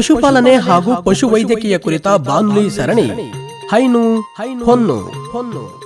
ಪಶುಪಾಲನೆ ಹಾಗೂ ಪಶುವೈದ್ಯಕೀಯ ಕುರಿತ ಬಾನುಲಿ ಸರಣಿ. ಹೈನು ಹೊನ್ನು. ಹೊನ್ನು.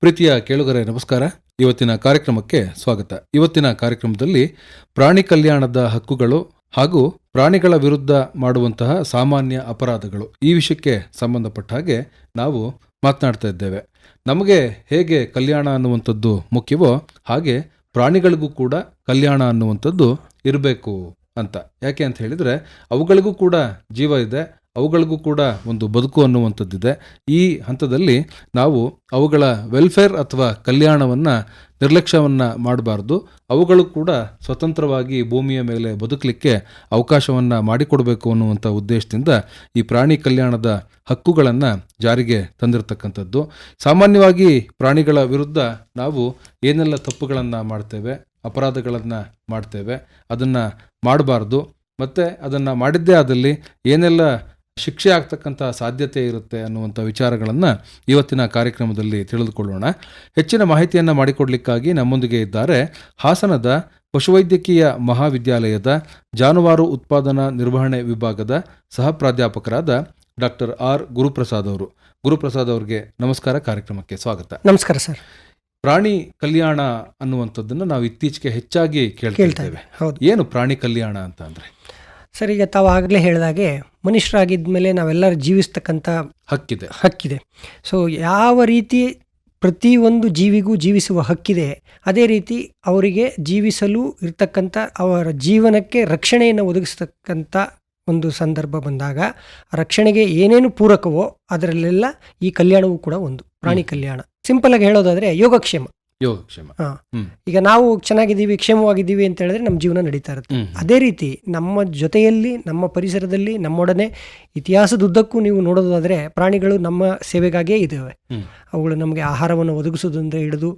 ಪ್ರೀತಿಯ ಕೇಳುಗರೆ ನಮಸ್ಕಾರ. ಇವತ್ತಿನ ಕಾರ್ಯಕ್ರಮಕ್ಕೆ ಸ್ವಾಗತ. ಇವತ್ತಿನ ಕಾರ್ಯಕ್ರಮದಲ್ಲಿ ಪ್ರಾಣಿ ಕಲ್ಯಾಣದ ಹಕ್ಕುಗಳು ಹಾಗೂ ಪ್ರಾಣಿಗಳ ವಿರುದ್ಧ ಮಾಡುವಂತಹ ಸಾಮಾನ್ಯ ಅಪರಾಧಗಳು ಈ ವಿಷಯಕ್ಕೆ ಸಂಬಂಧಪಟ್ಟ ಹಾಗೆ ನಾವು ಮಾತನಾಡ್ತಾ ಇದ್ದೇವೆ. ನಮಗೆ ಹೇಗೆ ಕಲ್ಯಾಣ ಅನ್ನುವಂಥದ್ದು ಮುಖ್ಯವೋ ಹಾಗೆ ಪ್ರಾಣಿಗಳಿಗೂ ಕೂಡ ಕಲ್ಯಾಣ ಅನ್ನುವಂಥದ್ದು ಇರಬೇಕು ಅಂತ. ಯಾಕೆ ಅಂತ ಹೇಳಿದರೆ ಅವುಗಳಿಗೂ ಕೂಡ ಜೀವ ಇದೆ. ಅವುಗಳಿಗೂ ಕೂಡ ಒಂದು ಬದುಕು ಅನ್ನುವಂಥದ್ದಿದೆ. ಈ ಹಂತದಲ್ಲಿ ನಾವು ಅವುಗಳ ವೆಲ್ಫೇರ್ ಅಥವಾ ಕಲ್ಯಾಣವನ್ನು, ನಿರ್ಲಕ್ಷ್ಯವನ್ನು ಮಾಡಬಾರ್ದು. ಅವುಗಳು ಕೂಡ ಸ್ವತಂತ್ರವಾಗಿ ಭೂಮಿಯ ಮೇಲೆ ಬದುಕಲಿಕ್ಕೆ ಅವಕಾಶವನ್ನು ಮಾಡಿಕೊಡಬೇಕು ಅನ್ನುವಂಥ ಉದ್ದೇಶದಿಂದ ಈ ಪ್ರಾಣಿ ಕಲ್ಯಾಣದ ಹಕ್ಕುಗಳನ್ನು ಜಾರಿಗೆ ತಂದಿರತಕ್ಕಂಥದ್ದು. ಸಾಮಾನ್ಯವಾಗಿ ಪ್ರಾಣಿಗಳ ವಿರುದ್ಧ ನಾವು ಏನೆಲ್ಲ ತಪ್ಪುಗಳನ್ನು ಮಾಡ್ತೇವೆ, ಅಪರಾಧಗಳನ್ನು ಮಾಡ್ತೇವೆ, ಅದನ್ನು ಮಾಡಬಾರ್ದು. ಮತ್ತು ಅದನ್ನು ಮಾಡಿದ್ದೇ ಆದಲ್ಲಿ ಏನೆಲ್ಲ ಶಿಕ್ಷೆ ಆಗ್ತಕ್ಕಂಥ ಸಾಧ್ಯತೆ ಇರುತ್ತೆ ಅನ್ನುವಂಥ ವಿಚಾರಗಳನ್ನು ಇವತ್ತಿನ ಕಾರ್ಯಕ್ರಮದಲ್ಲಿ ತಿಳಿದುಕೊಳ್ಳೋಣ. ಹೆಚ್ಚಿನ ಮಾಹಿತಿಯನ್ನು ಮಾಡಿಕೊಡ್ಲಿಕ್ಕಾಗಿ ನಮ್ಮೊಂದಿಗೆ ಇದ್ದಾರೆ ಹಾಸನದ ಪಶುವೈದ್ಯಕೀಯ ಮಹಾವಿದ್ಯಾಲಯದ ಜಾನುವಾರು ಉತ್ಪಾದನಾ ನಿರ್ವಹಣೆ ವಿಭಾಗದ ಸಹ ಪ್ರಾಧ್ಯಾಪಕರಾದ ಡಾಕ್ಟರ್ ಆರ್ ಗುರುಪ್ರಸಾದ್ ಅವರು. ಗುರುಪ್ರಸಾದ್ ಅವರಿಗೆ ನಮಸ್ಕಾರ ಕಾರ್ಯಕ್ರಮಕ್ಕೆ ಸ್ವಾಗತ. ನಮಸ್ಕಾರ ಸರ್. ಪ್ರಾಣಿ ಕಲ್ಯಾಣ ಅನ್ನುವಂಥದ್ದನ್ನು ನಾವು ಇತ್ತೀಚೆಗೆ ಹೆಚ್ಚಾಗಿ ಕೇಳ್ತಾ ಕೇಳ್ತೇವೆ ಹೌದು. ಏನು ಪ್ರಾಣಿ ಕಲ್ಯಾಣ ಅಂತ ಅಂದ್ರೆ? ಸರ್ ಈಗ ತಾವು ಆಗಲೇ ಹೇಳಿದಾಗೆ ಮನುಷ್ಯರಾಗಿದ್ದ ಮೇಲೆ ನಾವೆಲ್ಲರೂ ಜೀವಿಸ್ತಕ್ಕಂಥ ಹಕ್ಕಿದೆ. ಹಕ್ಕಿದೆ. ಸೊ ಯಾವ ರೀತಿ ಪ್ರತಿಯೊಂದು ಜೀವಿಗೂ ಜೀವಿಸುವ ಹಕ್ಕಿದೆ ಅದೇ ರೀತಿ ಅವರಿಗೆ ಜೀವಿಸಲು ಇರ್ತಕ್ಕಂಥ ಅವರ ಜೀವನಕ್ಕೆ ರಕ್ಷಣೆಯನ್ನು ಒದಗಿಸ್ತಕ್ಕಂಥ ಒಂದು ಸಂದರ್ಭ ಬಂದಾಗ ರಕ್ಷಣೆಗೆ ಏನೇನು ಪೂರಕವೋ ಅದರಲ್ಲೆಲ್ಲ ಈ ಕಲ್ಯಾಣವೂ ಕೂಡ ಒಂದು ಪ್ರಾಣಿ ಕಲ್ಯಾಣ. ಸಿಂಪಲ್ ಆಗಿ ಹೇಳೋದಾದ್ರೆ ಯೋಗಕ್ಷೇಮ. ಯೋಗಕ್ಷೇಮ. ಈಗ ನಾವು ಚೆನ್ನಾಗಿದ್ದೀವಿ ಕ್ಷೇಮವಾಗಿದ್ದೀವಿ ಅಂತ ಹೇಳಿದ್ರೆ ನಮ್ಮ ಜೀವನ ನಡೀತಾ ಇರುತ್ತೆ. ಅದೇ ರೀತಿ ನಮ್ಮ ಜೊತೆಯಲ್ಲಿ ನಮ್ಮ ಪರಿಸರದಲ್ಲಿ ನಮ್ಮೊಡನೆ ಇತಿಹಾಸದುದ್ದಕ್ಕೂ ನೀವು ನೋಡೋದಾದ್ರೆ ಪ್ರಾಣಿಗಳು ನಮ್ಮ ಸೇವೆಗಾಗಿಯೇ ಇದ್ದಾವೆ. ಅವುಗಳು ನಮಗೆ ಆಹಾರವನ್ನು ಒದಗಿಸೋದ್ರಿಂದ ಹಿಡಿದು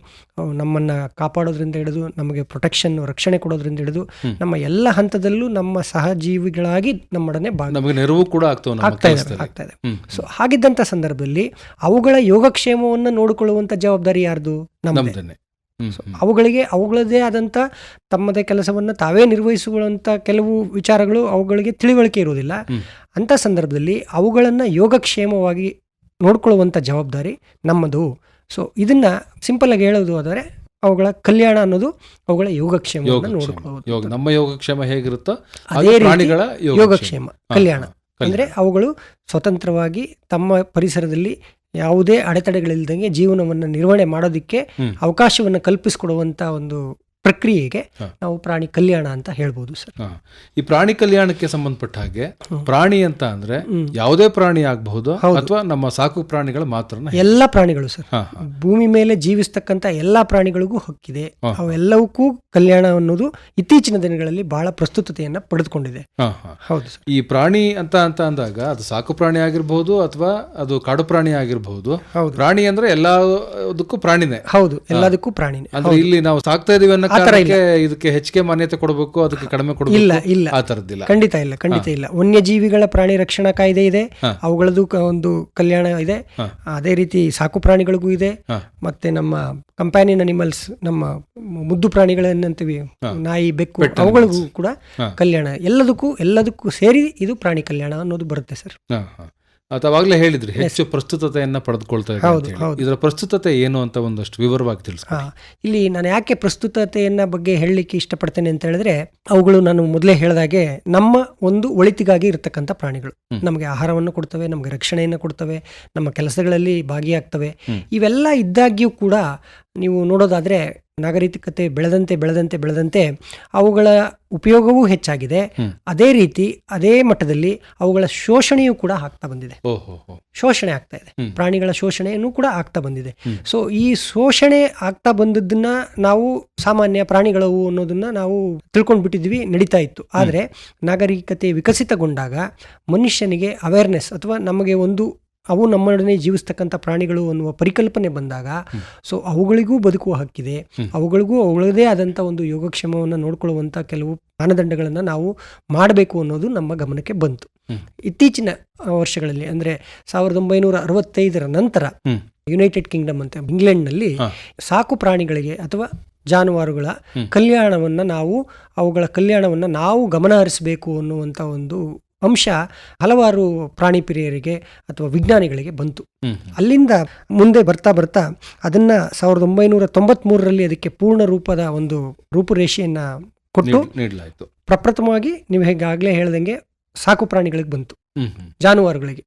ನಮ್ಮನ್ನ ಕಾಪಾಡೋದ್ರಿಂದ ಹಿಡಿದು ನಮಗೆ ಪ್ರೊಟೆಕ್ಷನ್ ರಕ್ಷಣೆ ಕೊಡೋದ್ರಿಂದ ಹಿಡಿದು ನಮ್ಮ ಎಲ್ಲ ಹಂತದಲ್ಲೂ ನಮ್ಮ ಸಹಜೀವಿಗಳಾಗಿ ನಮ್ಮೊಡನೆ ನೆರವು ಕೂಡ ಆಗ್ತಾ ಇದೆ ಆಗ್ತಾ ಇದೆ. ಸೊ ಹಾಗಿದ್ದಂಥ ಸಂದರ್ಭದಲ್ಲಿ ಅವುಗಳ ಯೋಗಕ್ಷೇಮವನ್ನು ನೋಡಿಕೊಳ್ಳುವಂಥ ಜವಾಬ್ದಾರಿ ಯಾರ್ದು? ನಮ್ಮದೇ. ಅವುಗಳಿಗೆ ಅವುಗಳದೇ ಆದಂಥ ತಮ್ಮದೇ ಕೆಲಸವನ್ನು ತಾವೇ ನಿರ್ವಹಿಸುವಂಥ ಕೆಲವು ವಿಚಾರಗಳು ಅವುಗಳಿಗೆ ತಿಳಿವಳಿಕೆ ಇರುವುದಿಲ್ಲ. ಅಂಥ ಸಂದರ್ಭದಲ್ಲಿ ಅವುಗಳನ್ನು ಯೋಗಕ್ಷೇಮವಾಗಿ ನೋಡ್ಕೊಳ್ಳುವಂಥ ಜವಾಬ್ದಾರಿ ನಮ್ಮದು. ಸೊ ಇದನ್ನ ಸಿಂಪಲ್ ಆಗಿ ಹೇಳೋದು ಆದರೆ ಅವುಗಳ ಕಲ್ಯಾಣ ಅನ್ನೋದು ಅವುಗಳ ಯೋಗಕ್ಷೇಮವನ್ನು ಯೋಗಕ್ಷೇಮ. ನೋಡ್ಕೊಳ್ಳೋದು ನಮ್ಮ ಯೋಗಕ್ಷೇಮ ಹೇಗಿರುತ್ತೋ ಅದೇ ಪ್ರಾಣಿಗಳ ಯೋಗಕ್ಷೇಮ. ಕಲ್ಯಾಣ. ಅಂದ್ರೆ ಅವುಗಳು ಸ್ವತಂತ್ರವಾಗಿ ತಮ್ಮ ಪರಿಸರದಲ್ಲಿ ಯಾವುದೇ ಅಡೆತಡೆಗಳಿಲ್ದಂಗೆ ಜೀವನವನ್ನು ನಿರ್ವಹಣೆ ಮಾಡೋದಕ್ಕೆ ಅವಕಾಶವನ್ನು ಕಲ್ಪಿಸಿಕೊಡುವಂಥ ಒಂದು ಪ್ರಕ್ರಿಯೆಗೆ ನಾವು ಪ್ರಾಣಿ ಕಲ್ಯಾಣ ಅಂತ ಹೇಳ್ಬೋದು ಸರ್. ಈ ಪ್ರಾಣಿ ಕಲ್ಯಾಣಕ್ಕೆ ಸಂಬಂಧಪಟ್ಟ ಹಾಗೆ ಪ್ರಾಣಿ ಅಂತ ಅಂದ್ರೆ ಯಾವುದೇ ಪ್ರಾಣಿ ಆಗಬಹುದು ಅಥವಾ ನಮ್ಮ ಸಾಕು ಪ್ರಾಣಿಗಳ ಮಾತ್ರ ಎಲ್ಲ ಪ್ರಾಣಿಗಳು ಸರ್. ಭೂಮಿ ಮೇಲೆ ಜೀವಿಸ್ತಕ್ಕಂತ ಎಲ್ಲಾ ಪ್ರಾಣಿಗಳಿಗೂ ಹಕ್ಕಿದೆ. ಅವೆಲ್ಲವಕ್ಕೂ ಕಲ್ಯಾಣ ಅನ್ನೋದು ಇತ್ತೀಚಿನ ದಿನಗಳಲ್ಲಿ ಬಹಳ ಪ್ರಸ್ತುತತೆಯನ್ನ ಪಡೆದುಕೊಂಡಿದೆ. ಹೌದು ಸರ್. ಈ ಪ್ರಾಣಿ ಅಂತ ಅಂತ ಅಂದಾಗ ಅದು ಸಾಕು ಪ್ರಾಣಿ ಆಗಿರಬಹುದು ಅಥವಾ ಅದು ಕಾಡು ಪ್ರಾಣಿ ಆಗಿರ್ಬಹುದು. ಹೌದು. ಪ್ರಾಣಿ ಅಂದ್ರೆ ಎಲ್ಲದಕ್ಕೂ ಪ್ರಾಣಿನೇ. ಹೌದು ಎಲ್ಲದಕ್ಕೂ ಪ್ರಾಣಿನೇ. ಅಂದ್ರೆ ಇಲ್ಲಿ ನಾವು ಸಾಕ್ತಾ ಇದೀವಿ ಅನ್ನೋ ಆ ಇದಕ್ಕೆ ಹೆಚ್ಚಿಗೆ ಮಾನ್ಯತೆ ಕೊಡಬೇಕು ಅದಕ್ಕೆ ಕಡಿಮೆ ಇಲ್ಲ ಕೊಡಬೇಕು? ಇಲ್ಲ ಆ ತರದ್ದಿಲ್ಲ. ಖಂಡಿತ ಇಲ್ಲ ಖಂಡಿತ ಇಲ್ಲ. ವನ್ಯಜೀವಿಗಳ ಪ್ರಾಣಿ ರಕ್ಷಣಾ ಕಾಯ್ದೆ ಇದೆ. ಅವುಗಳದ್ದು ಒಂದು ಕಲ್ಯಾಣ ಇದೆ. ಅದೇ ರೀತಿ ಸಾಕು ಪ್ರಾಣಿಗಳಿಗೂ ಇದೆ. ಮತ್ತೆ ನಮ್ಮ ಕಂಪ್ಯಾನಿಯನ್ ಅನಿಮಲ್ಸ್ ನಮ್ಮ ಮುದ್ದು ಪ್ರಾಣಿಗಳನ್ನಂತೀವಿ. ನಾಯಿ ಬೆಕ್ಕು ಅವುಗಳಿಗೂ ಕೂಡ ಕಲ್ಯಾಣ. ಎಲ್ಲದಕ್ಕೂ ಎಲ್ಲದಕ್ಕೂ ಸೇರಿ ಇದು ಪ್ರಾಣಿ ಕಲ್ಯಾಣ ಅನ್ನೋದು ಬರುತ್ತೆ ಸರ್. ಅವಾಗಲೇ ಹೇಳಿದ್ರಿ ಹೆಚ್ಚು ಪ್ರಸ್ತುತತೆಯನ್ನು ಪಡೆದುಕೊಳ್ತಾ ಹೌದು. ಹೌದು. ಇದರ ಪ್ರಸ್ತುತತೆ ಏನು ಅಂತ ಒಂದಷ್ಟು ವಿವರವಾಗಿ ತಿಳಿಸಿ ಹಾ ಇಲ್ಲಿ ನಾನು ಯಾಕೆ ಪ್ರಸ್ತುತತೆಯನ್ನ ಬಗ್ಗೆ ಹೇಳಲಿಕ್ಕೆ ಇಷ್ಟಪಡ್ತೇನೆ ಅಂತ ಹೇಳಿದ್ರೆ ಅವುಗಳು ನಾನು ಮೊದಲೇ ಹೇಳಿದಾಗೆ ನಮ್ಮ ಒಂದು ಒಳಿತಿಗಾಗಿ ಇರತಕ್ಕಂಥ ಪ್ರಾಣಿಗಳು ನಮಗೆ ಆಹಾರವನ್ನು ಕೊಡ್ತವೆ ನಮಗೆ ರಕ್ಷಣೆಯನ್ನು ಕೊಡ್ತವೆ ನಮ್ಮ ಕೆಲಸಗಳಲ್ಲಿ ಭಾಗಿಯಾಗ್ತವೆ. ಇವೆಲ್ಲ ಇದ್ದಾಗ್ಯೂ ಕೂಡ ನೀವು ನೋಡೋದಾದ್ರೆ ನಾಗರಿಕತೆ ಬೆಳೆದಂತೆ ಬೆಳೆದಂತೆ ಬೆಳೆದಂತೆ ಅವುಗಳ ಉಪಯೋಗವೂ ಹೆಚ್ಚಾಗಿದೆ. ಅದೇ ರೀತಿ ಅದೇ ಮಟ್ಟದಲ್ಲಿ ಅವುಗಳ ಶೋಷಣೆಯೂ ಕೂಡ ಆಗ್ತಾ ಬಂದಿದೆ. ಶೋಷಣೆ ಆಗ್ತಾ ಇದೆ. ಪ್ರಾಣಿಗಳ ಶೋಷಣೆಯನ್ನು ಕೂಡ ಆಗ್ತಾ ಬಂದಿದೆ. ಸೊ ಈ ಶೋಷಣೆ ಆಗ್ತಾ ಬಂದದ್ದನ್ನ ನಾವು ಸಾಮಾನ್ಯ ಪ್ರಾಣಿಗಳವು ಅನ್ನೋದನ್ನ ನಾವು ತಿಳ್ಕೊಂಡು ಬಿಟ್ಟಿದ್ವಿ ನಡೀತಾ ಇತ್ತು. ಆದರೆ ನಾಗರಿಕತೆ ವಿಕಸಿತಗೊಂಡಾಗ ಮನುಷ್ಯನಿಗೆ ಅವೇರ್ನೆಸ್ ಅಥವಾ ನಮಗೆ ಒಂದು ಅವು ನಮ್ಮೊಡನೆ ಜೀವಿಸ್ತಕ್ಕಂಥ ಪ್ರಾಣಿಗಳು ಅನ್ನುವ ಪರಿಕಲ್ಪನೆ ಬಂದಾಗ ಸೊ ಅವುಗಳಿಗೂ ಬದುಕುವ ಹಕ್ಕಿದೆ. ಅವುಗಳಿಗೂ ಅವುಗಳದೇ ಆದಂಥ ಒಂದು ಯೋಗಕ್ಷೇಮವನ್ನು ನೋಡ್ಕೊಳ್ಳುವಂಥ ಕೆಲವು ಮಾನದಂಡಗಳನ್ನು ನಾವು ಮಾಡಬೇಕು ಅನ್ನೋದು ನಮ್ಮ ಗಮನಕ್ಕೆ ಬಂತು. ಇತ್ತೀಚಿನ ವರ್ಷಗಳಲ್ಲಿ ಅಂದರೆ ಸಾವಿರದ ಒಂಬೈನೂರ ಅರವತ್ತೈದರ ನಂತರ ಯುನೈಟೆಡ್ ಕಿಂಗ್ಡಮ್ ಅಂತ ಇಂಗ್ಲೆಂಡ್ನಲ್ಲಿ ಸಾಕು ಪ್ರಾಣಿಗಳಿಗೆ ಅಥವಾ ಜಾನುವಾರುಗಳ ಕಲ್ಯಾಣವನ್ನು ಕಲ್ಯಾಣವನ್ನ ನಾವು ಅವುಗಳ ಕಲ್ಯಾಣವನ್ನ ನಾವು ಗಮನ ಹರಿಸಬೇಕು ಅನ್ನುವಂಥ ಒಂದು ಅಂಶ ಹಲವಾರು ಪ್ರಾಣಿ ಪ್ರಿಯರಿಗೆ ಅಥವಾ ವಿಜ್ಞಾನಿಗಳಿಗೆ ಬಂತು. ಅಲ್ಲಿಂದ ಮುಂದೆ ಬರ್ತಾ ಬರ್ತಾ ಅದನ್ನ ಸಾವಿರದ ಒಂಬೈನೂರ ತೊಂಬತ್ಮೂರರಲ್ಲಿ ಅದಕ್ಕೆ ಪೂರ್ಣ ರೂಪದ ಒಂದು ರೂಪುರೇಷೆಯನ್ನ ಕೊಟ್ಟು ನೀಡಲಾಯಿತು. ಪ್ರಪ್ರಥಮವಾಗಿ ನೀವು ಹೇಗಾಗಲೇ ಹೇಳ್ದಂಗೆ ಸಾಕು ಪ್ರಾಣಿಗಳಿಗೆ ಬಂತು. ಜಾನುವಾರುಗಳಿಗೆ.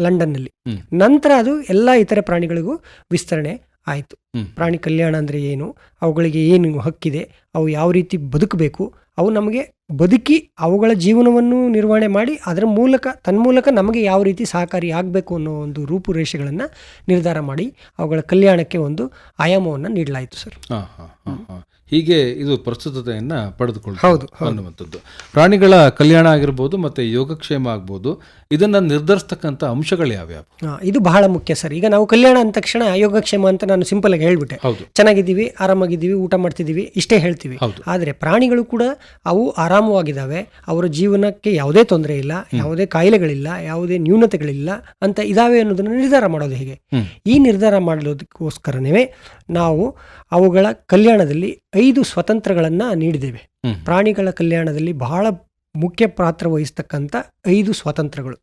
ಲಂಡನ್ನಲ್ಲಿ. ನಂತರ ಅದು ಎಲ್ಲ ಇತರ ಪ್ರಾಣಿಗಳಿಗೂ ವಿಸ್ತರಣೆ. ಆಯಿತು. ಪ್ರಾಣಿ ಕಲ್ಯಾಣ ಅಂದರೆ ಏನು? ಅವುಗಳಿಗೆ ಏನು ಹಕ್ಕಿದೆ? ಅವು ಯಾವ ರೀತಿ ಬದುಕಬೇಕು? ಅವು ನಮಗೆ ಬದುಕಿ ಅವುಗಳ ಜೀವನವನ್ನು ನಿರ್ವಹಣೆ ಮಾಡಿ ಅದರ ಮೂಲಕ ತನ್ಮೂಲಕ ನಮಗೆ ಯಾವ ರೀತಿ ಸಹಕಾರಿ ಆಗಬೇಕು ಅನ್ನೋ ಒಂದು ರೂಪುರೇಷೆಗಳನ್ನು ನಿರ್ಧಾರ ಮಾಡಿ ಅವುಗಳ ಕಲ್ಯಾಣಕ್ಕೆ ಒಂದು ಆಯಾಮವನ್ನು ನೀಡಲಾಯಿತು ಸರ್. ಹಾ ಹಾ ಹಾ ಹಾ. ಹೀಗೆ ಇದು ಪ್ರಸ್ತುತತೆಯನ್ನು ಪಡೆದುಕೊಳ್ಳುತ್ತೆ ಹೌದು, ಹೌದು. ಅನ್ನುವಂಥದ್ದು ಪ್ರಾಣಿಗಳ ಕಲ್ಯಾಣ ಆಗಿರ್ಬೋದು ಮತ್ತು ಯೋಗಕ್ಷೇಮ ಆಗ್ಬೋದು. ಇದನ್ನ ನಿರ್ಧರಿಸ್ತಕ್ಕಂಥ ಅಂಶಗಳು ಯಾವ್ಯಾವ? ಇದು ಬಹಳ ಮುಖ್ಯ ಸರ್. ಈಗ ನಾವು ಕಲ್ಯಾಣ ಅಂದ ತಕ್ಷಣ ಯೋಗಕ್ಷೇಮ ಅಂತ ನಾನು ಸಿಂಪಲ್ ಆಗಿ ಹೇಳ್ಬಿಟ್ಟೆ. ಚೆನ್ನಾಗಿದ್ದೀವಿ ಆರಾಮಾಗಿದ್ದೀವಿ ಊಟ ಮಾಡ್ತಿದ್ದೀವಿ ಇಷ್ಟೇ ಹೇಳ್ತೀವಿ. ಆದರೆ ಪ್ರಾಣಿಗಳು ಕೂಡ ಅವು ಆರಾಮವಾಗಿದ್ದಾವೆ ಅವರ ಜೀವನಕ್ಕೆ ಯಾವುದೇ ತೊಂದರೆ ಇಲ್ಲ ಯಾವುದೇ ಕಾಯಿಲೆಗಳಿಲ್ಲ ಯಾವುದೇ ನ್ಯೂನತೆಗಳಿಲ್ಲ ಅಂತ ಇದಾವೆ ಅನ್ನೋದನ್ನು ನಿರ್ಧಾರ ಮಾಡೋದು ಹೇಗೆ? ಈ ನಿರ್ಧಾರ ಮಾಡೋದಕ್ಕೋಸ್ಕರನೇ ನಾವು ಅವುಗಳ ಕಲ್ಯಾಣದಲ್ಲಿ ಐದು ಸ್ವತಂತ್ರಗಳನ್ನು ನೀಡಿದ್ದೇವೆ. ಪ್ರಾಣಿಗಳ ಕಲ್ಯಾಣದಲ್ಲಿ ಬಹಳ ಮುಖ್ಯ ಪಾತ್ರ ವಹಿಸ್ತಕ್ಕಂಥ ಐದು ಸ್ವಾತಂತ್ರ್ಯಗಳು.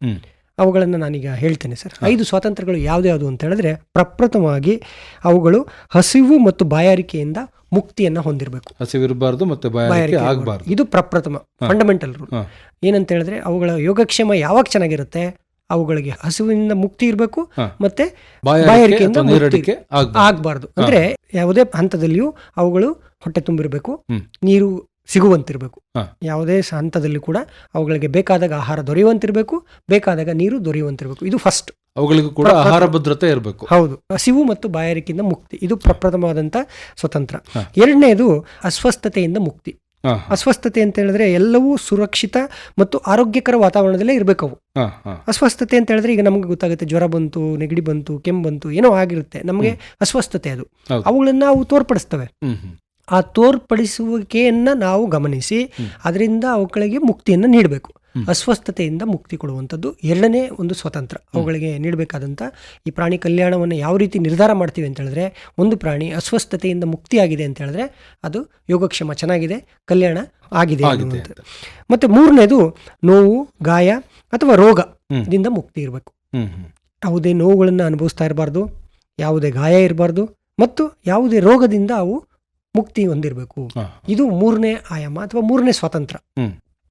ಅವುಗಳನ್ನು ನಾನೀಗ ಹೇಳ್ತೇನೆ ಸರ್. ಐದು ಸ್ವಾತಂತ್ರ್ಯಗಳು ಯಾವ್ದ್ಯಾವುದು ಅಂತ ಹೇಳಿದ್ರೆ ಪ್ರಪ್ರಥಮವಾಗಿ ಅವುಗಳು ಹಸಿವು ಮತ್ತು ಬಾಯಾರಿಕೆಯಿಂದ ಮುಕ್ತಿಯನ್ನ ಹೊಂದಿರಬೇಕು. ಹಸಿವಿರಬಾರ್ದು ಮತ್ತು ಬಾಯಾರಿಕೆ ಆಗಬಾರ್ದು. ಇದು ಪ್ರಪ್ರಥಮ ಫಂಡಮೆಂಟಲ್ ರೂಲ್ ಏನಂತ ಹೇಳಿದ್ರೆ ಅವುಗಳ ಯೋಗಕ್ಷೇಮ ಯಾವಾಗ ಚೆನ್ನಾಗಿರುತ್ತೆ? ಅವುಗಳಿಗೆ ಹಸಿವಿನಿಂದ ಮುಕ್ತಿ ಇರಬೇಕು ಮತ್ತೆ ಬಾಯಾರಿಕೆ ಬಾಯಾರಿಕೆಯಿಂದ ಆಗ್ಬಾರ್ದು. ಅಂದ್ರೆ ಯಾವುದೇ ಹಂತದಲ್ಲಿಯೂ ಅವುಗಳು ಹೊಟ್ಟೆ ತುಂಬಿರಬೇಕು. ನೀರು ಸಿಗುವಂತಿರಬೇಕು. ಯಾವುದೇ ಹಂತದಲ್ಲಿ ಕೂಡ ಅವುಗಳಿಗೆ ಬೇಕಾದಾಗ ಆಹಾರ ದೊರೆಯುವಂತಿರಬೇಕು ಬೇಕಾದಾಗ ನೀರು ದೊರೆಯುವಂತಿರಬೇಕು. ಇದು ಫಸ್ಟ್ ಅವುಗಳಿಗೂ ಕೂಡ ಆಹಾರ ಭದ್ರತೆ ಇರಬೇಕು. ಹೌದು. ಹಸಿವು ಮತ್ತು ಬಾಯಾರಿಕೆಯಿಂದ ಮುಕ್ತಿ. ಇದು ಪ್ರಪ್ರಥಮವಾದಂಥ ಸ್ವತಂತ್ರ. ಎರಡನೇದು ಅಸ್ವಸ್ಥತೆಯಿಂದ ಮುಕ್ತಿ. ಅಸ್ವಸ್ಥತೆ ಅಂತ ಹೇಳಿದ್ರೆ ಎಲ್ಲವೂ ಸುರಕ್ಷಿತ ಮತ್ತು ಆರೋಗ್ಯಕರ ವಾತಾವರಣದಲ್ಲೇ ಇರಬೇಕು ಅವು ಅಸ್ವಸ್ಥತೆ ಅಂತ ಹೇಳಿದ್ರೆ ಈಗ ನಮ್ಗೆ ಗೊತ್ತಾಗುತ್ತೆ ಜ್ವರ ಬಂತು ನೆಗಡಿ ಬಂತು ಕೆಮ್ಮು ಬಂತು ಏನೋ ಆಗಿರುತ್ತೆ. ನಮಗೆ ಅಸ್ವಸ್ಥತೆ ಅದು. ಅವುಗಳನ್ನ ನಾವು ತೋರ್ಪಡಿಸ್ತವೆ. ಆ ತೋರ್ಪಡಿಸುವಿಕೆಯನ್ನು ನಾವು ಗಮನಿಸಿ ಅದರಿಂದ ಅವುಗಳಿಗೆ ಮುಕ್ತಿಯನ್ನು ನೀಡಬೇಕು. ಅಸ್ವಸ್ಥತೆಯಿಂದ ಮುಕ್ತಿ ಕೊಡುವಂಥದ್ದು ಎರಡನೇ ಒಂದು ಸ್ವತಂತ್ರ. ಅವುಗಳಿಗೆ ನೀಡಬೇಕಾದಂಥ ಈ ಪ್ರಾಣಿ ಕಲ್ಯಾಣವನ್ನು ಯಾವ ರೀತಿ ನಿರ್ಧಾರ ಮಾಡ್ತೀವಿ ಅಂತ ಹೇಳಿದ್ರೆ ಒಂದು ಪ್ರಾಣಿ ಅಸ್ವಸ್ಥತೆಯಿಂದ ಮುಕ್ತಿಯಾಗಿದೆ ಅಂತ ಹೇಳಿದ್ರೆ ಅದು ಯೋಗಕ್ಷೇಮ ಚೆನ್ನಾಗಿದೆ ಕಲ್ಯಾಣ ಆಗಿದೆ ಮತ್ತು ಅನ್ನುವಂಥದ್ದು. ಮತ್ತೆ ಮೂರನೇದು ನೋವು ಗಾಯ ಅಥವಾ ರೋಗದಿಂದ. ಮುಕ್ತಿ ಇರಬೇಕು. ಯಾವುದೇ ನೋವುಗಳನ್ನು ಅನುಭವಿಸ್ತಾ ಇರಬಾರ್ದು ಯಾವುದೇ ಗಾಯ ಇರಬಾರ್ದು ಮತ್ತು ಯಾವುದೇ ರೋಗದಿಂದ ಅವು ಮುಕ್ತಿ ಹೊಂದಿರಬೇಕು. ಇದು ಮೂರನೇ ಆಯಾಮ ಅಥವಾ ಮೂರನೇ ಸ್ವಾತಂತ್ರ್ಯ.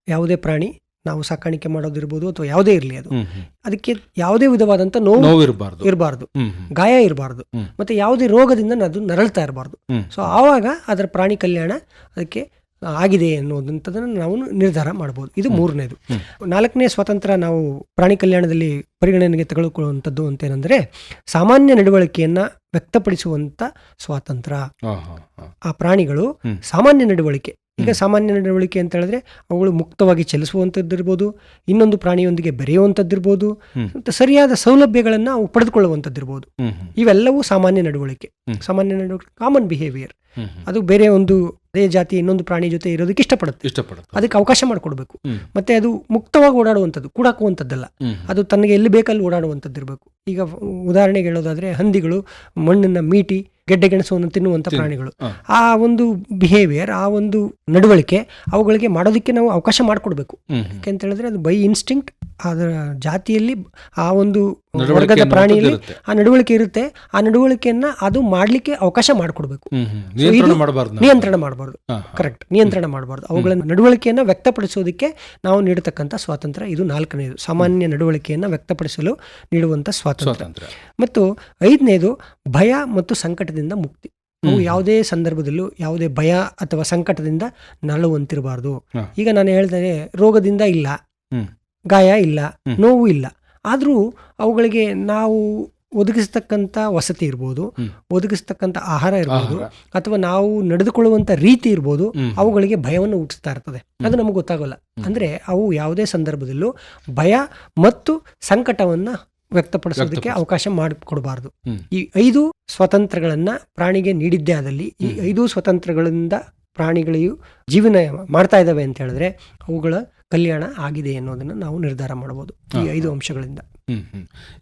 ಯಾವುದೇ ಪ್ರಾಣಿ ನಾವು ಸಾಕಾಣಿಕೆ ಮಾಡೋದಿರ್ಬೋದು ಅಥವಾ ಯಾವುದೇ ಇರಲಿ ಅದು. ಅದಕ್ಕೆ ಯಾವುದೇ ವಿಧವಾದಂತ ನೋವು ಇರಬಾರ್ದು. ಇರಬಾರ್ದು. ಗಾಯ ಇರಬಾರ್ದು. ಮತ್ತೆ ಯಾವುದೇ ರೋಗದಿಂದ ಅದು ನರಳ್ತಾ ಇರಬಾರ್ದು. ಸೊ ಆವಾಗ ಅದರ ಪ್ರಾಣಿ ಕಲ್ಯಾಣ ಅದಕ್ಕೆ ಆಗಿದೆ ಅನ್ನೋದಂಥದ್ದನ್ನು ನಾವು ನಿರ್ಧಾರ ಮಾಡ್ಬೋದು. ಇದು ಮೂರನೇದು. ನಾಲ್ಕನೇ ಸ್ವಾತಂತ್ರ್ಯ ನಾವು ಪ್ರಾಣಿ ಕಲ್ಯಾಣದಲ್ಲಿ ಪರಿಗಣನೆಗೆ ತೆಗೆದುಕೊಳ್ಳುವಂಥದ್ದು ಅಂತೇನೆಂದರೆ ಸಾಮಾನ್ಯ ನಡವಳಿಕೆಯನ್ನ ವ್ಯಕ್ತಪಡಿಸುವಂಥ ಸ್ವಾತಂತ್ರ್ಯ. ಆ ಪ್ರಾಣಿಗಳು ಸಾಮಾನ್ಯ ನಡವಳಿಕೆ. ಈಗ ಸಾಮಾನ್ಯ ನಡವಳಿಕೆ ಅಂತ ಹೇಳಿದ್ರೆ ಅವುಗಳು ಮುಕ್ತವಾಗಿ ಚಲಿಸುವಂಥದ್ದಿರ್ಬೋದು ಇನ್ನೊಂದು ಪ್ರಾಣಿಯೊಂದಿಗೆ ಬೆರೆಯುವಂಥದ್ದಿರ್ಬೋದು ಮತ್ತು ಸರಿಯಾದ ಸೌಲಭ್ಯಗಳನ್ನು ಅವು ಪಡೆದುಕೊಳ್ಳುವಂಥದ್ದಿರ್ಬೋದು. ಇವೆಲ್ಲವೂ ಸಾಮಾನ್ಯ ನಡವಳಿಕೆ. ಸಾಮಾನ್ಯ ನಡವಳಿಕೆ ಕಾಮನ್ ಬಿಹೇವಿಯರ್. ಅದು ಬೇರೆ ಒಂದು ಅದೇ ಜಾತಿ ಇನ್ನೊಂದು ಪ್ರಾಣಿ ಜೊತೆ ಇರೋದಕ್ಕೆ ಇಷ್ಟಪಡುತ್ತೆ. ಇಷ್ಟಪಡುತ್ತೆ. ಅದಕ್ಕೆ ಅವಕಾಶ ಮಾಡಿಕೊಡ್ಬೇಕು. ಮತ್ತೆ ಅದು ಮುಕ್ತವಾಗಿ ಓಡಾಡುವಂಥದ್ದು ಕೂಡಾಕುವಂಥದ್ದಲ್ಲ. ಅದು ತನಗೆ ಎಲ್ಲಿ ಬೇಕಲ್ಲಿ ಓಡಾಡುವಂಥದ್ದು ಇರಬೇಕು. ಈಗ ಉದಾಹರಣೆಗೆ ಹೇಳೋದಾದ್ರೆ ಹಂದಿಗಳು ಮಣ್ಣನ್ನ ಮೀಟಿ ಗೆಡ್ಡೆ ಗೆಣಸವನ್ನು ತಿನ್ನುವಂಥ ಪ್ರಾಣಿಗಳು. ಆ ಒಂದು ಬಿಹೇವಿಯರ್ ಆ ಒಂದು ನಡವಳಿಕೆ ಅವುಗಳಿಗೆ ಮಾಡೋದಕ್ಕೆ ನಾವು ಅವಕಾಶ ಮಾಡಿಕೊಡ್ಬೇಕು. ಹ್ಮ್. ಹ್ಮ್. ಯಾಕೆ ಅಂತ ಹೇಳಿದ್ರೆ ಅದು ಬೈ ಇನ್ಸ್ಟಿಂಕ್ಟ್ ಅದರ ಜಾತಿಯಲ್ಲಿ ಆ ಒಂದು ವರ್ಗದ ಪ್ರಾಣಿಯಲ್ಲಿ ಆ ನಡವಳಿಕೆ ಇರುತ್ತೆ. ಆ ನಡವಳಿಕೆಯನ್ನ ಅದು ಮಾಡ್ಲಿಕ್ಕೆ ಅವಕಾಶ ಮಾಡಿಕೊಡ್ಬೇಕು. ನಿಯಂತ್ರಣ ಮಾಡಬಾರ್ದು. ಕರೆಕ್ಟ್ ನಿಯಂತ್ರಣ ಮಾಡಬಾರ್ದು. ಅವುಗಳ ನಡವಳಿಕೆಯನ್ನ ವ್ಯಕ್ತಪಡಿಸೋದಕ್ಕೆ ನಾವು ನೀಡತಕ್ಕಂಥ ಸ್ವಾತಂತ್ರ್ಯ ಇದು ನಾಲ್ಕನೇದು. ಸಾಮಾನ್ಯ ನಡವಳಿಕೆಯನ್ನ ವ್ಯಕ್ತಪಡಿಸಲು ನೀಡುವಂತ ಸ್ವಾತಂತ್ರ್ಯ. ಮತ್ತು ಐದನೇದು ಭಯ ಮತ್ತು ಸಂಕಟದಿಂದ ಮುಕ್ತಿ. ನಾವು ಯಾವುದೇ ಸಂದರ್ಭದಲ್ಲೂ ಯಾವುದೇ ಭಯ ಅಥವಾ ಸಂಕಟದಿಂದ ನರಳುವಂತಿರಬಾರ್ದು. ಈಗ ನಾನು ಹೇಳ್ತೇನೆ ರೋಗದಿಂದ ಇಲ್ಲ. ಗಾಯ ಇಲ್ಲ ನೋವು ಇಲ್ಲ. ಆದರೂ ಅವುಗಳಿಗೆ ನಾವು ಒದಗಿಸ್ತಕ್ಕಂಥ ವಸತಿ ಇರ್ಬೋದು. ಒದಗಿಸ್ತಕ್ಕಂಥ ಆಹಾರ ಇರ್ಬೋದು. ಅಥವಾ ನಾವು ನಡೆದುಕೊಳ್ಳುವಂಥ ರೀತಿ ಇರ್ಬೋದು. ಅವುಗಳಿಗೆ ಭಯವನ್ನು ಹುಟ್ಟಿಸ್ತಾ ಇರ್ತದೆ. ಅದು ನಮಗೆ ಗೊತ್ತಾಗಲ್ಲ. ಅಂದ್ರೆ ಅವು ಯಾವುದೇ ಸಂದರ್ಭದಲ್ಲೂ ಭಯ ಮತ್ತು ಸಂಕಟವನ್ನು ವ್ಯಕ್ತಪಡಿಸೋದಕ್ಕೆ ಅವಕಾಶ ಮಾಡಿಕೊಡಬಾರ್ದು. ಈ ಐದು ಸ್ವತಂತ್ರಗಳನ್ನ ಪ್ರಾಣಿಗೆ ನೀಡಿದ್ದೇ ಆದಲ್ಲಿ ಈ ಐದು ಸ್ವತಂತ್ರಗಳಿಂದ ಪ್ರಾಣಿಗಳಿಗೂ ಜೀವನ ಮಾಡ್ತಾ ಇದ್ದಾವೆ ಅಂತ ಹೇಳಿದ್ರೆ ಅವುಗಳ ಕಲ್ಯಾಣ ಆಗಿದೆ ಅನ್ನೋದನ್ನು ನಾವು ನಿರ್ಧಾರ ಮಾಡಬಹುದು ಈ ಐದು ಅಂಶಗಳಿಂದ.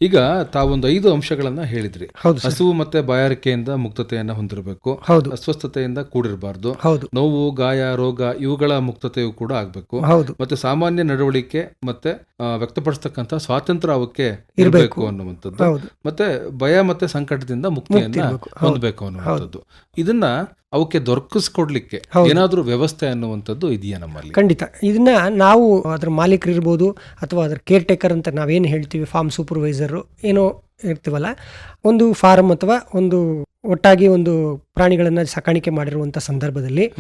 ಈಗ ತಾವೊಂದು ಐದು ಅಂಶಗಳನ್ನ ಹೇಳಿದ್ರಿ. ಹಸುವು ಮತ್ತೆ ಬಾಯಾರಿಕೆಯಿಂದ ಮುಕ್ತತೆಯನ್ನ ಹೊಂದಿರಬೇಕು. ಹೌದು. ಅಸ್ವಸ್ಥತೆಯಿಂದ ಕೂಡಿರಬಾರ್ದು. ಹೌದು. ನೋವು ಗಾಯ ರೋಗ ಇವುಗಳ ಮುಕ್ತತೆಯು ಕೂಡ ಆಗ್ಬೇಕು. ಹೌದು. ಮತ್ತೆ ಸಾಮಾನ್ಯ ನಡವಳಿಕೆ ಮತ್ತೆ ವ್ಯಕ್ತಪಡಿಸ್ತಕ್ಕಂಥ ಸ್ವಾತಂತ್ರ್ಯ ಅವಕ್ಕೆ ಇರಬೇಕು ಅನ್ನುವಂಥದ್ದು. ಮತ್ತೆ ಭಯ ಮತ್ತೆ ಸಂಕಟದಿಂದ ಮುಕ್ತಿಯನ್ನ. ಹೊಂದಬೇಕು ಅನ್ನುವಂಥದ್ದು. ಇದನ್ನ ಅವಕ್ಕೆ ದೊರಕಿಸ್ಕೊಡ್ಲಿಕ್ಕೆ ಏನಾದರೂ ವ್ಯವಸ್ಥೆ ಅನ್ನುವಂಥದ್ದು ಇದೆಯಾ ನಮ್ಮಲ್ಲಿ? ಖಂಡಿತ. ಇದನ್ನ ನಾವು ಅದ್ರ ಮಾಲೀಕರು ಇರ್ಬೋದು ಅಥವಾ ಅದ್ರ ಕೇರ್ ಟೇಕರ್ ಅಂತ ನಾವೇನು ಹೇಳ್ತೀವಿ ಫಾರ್ಮ್ ಸೂಪರ್ವೈಸರ್ ಏನೋ ಇರ್ತೀವಲ್ಲ ಒಂದು ಫಾರ್ಮ್ ಅಥವಾ ಒಂದು ಒಟ್ಟಾಗಿ ಒಂದು ಪ್ರಾಣಿಗಳನ್ನ ಸಾಕಾಣಿಕೆ ಮಾಡಿರುವಂತ ಸಂದರ್ಭದಲ್ಲಿ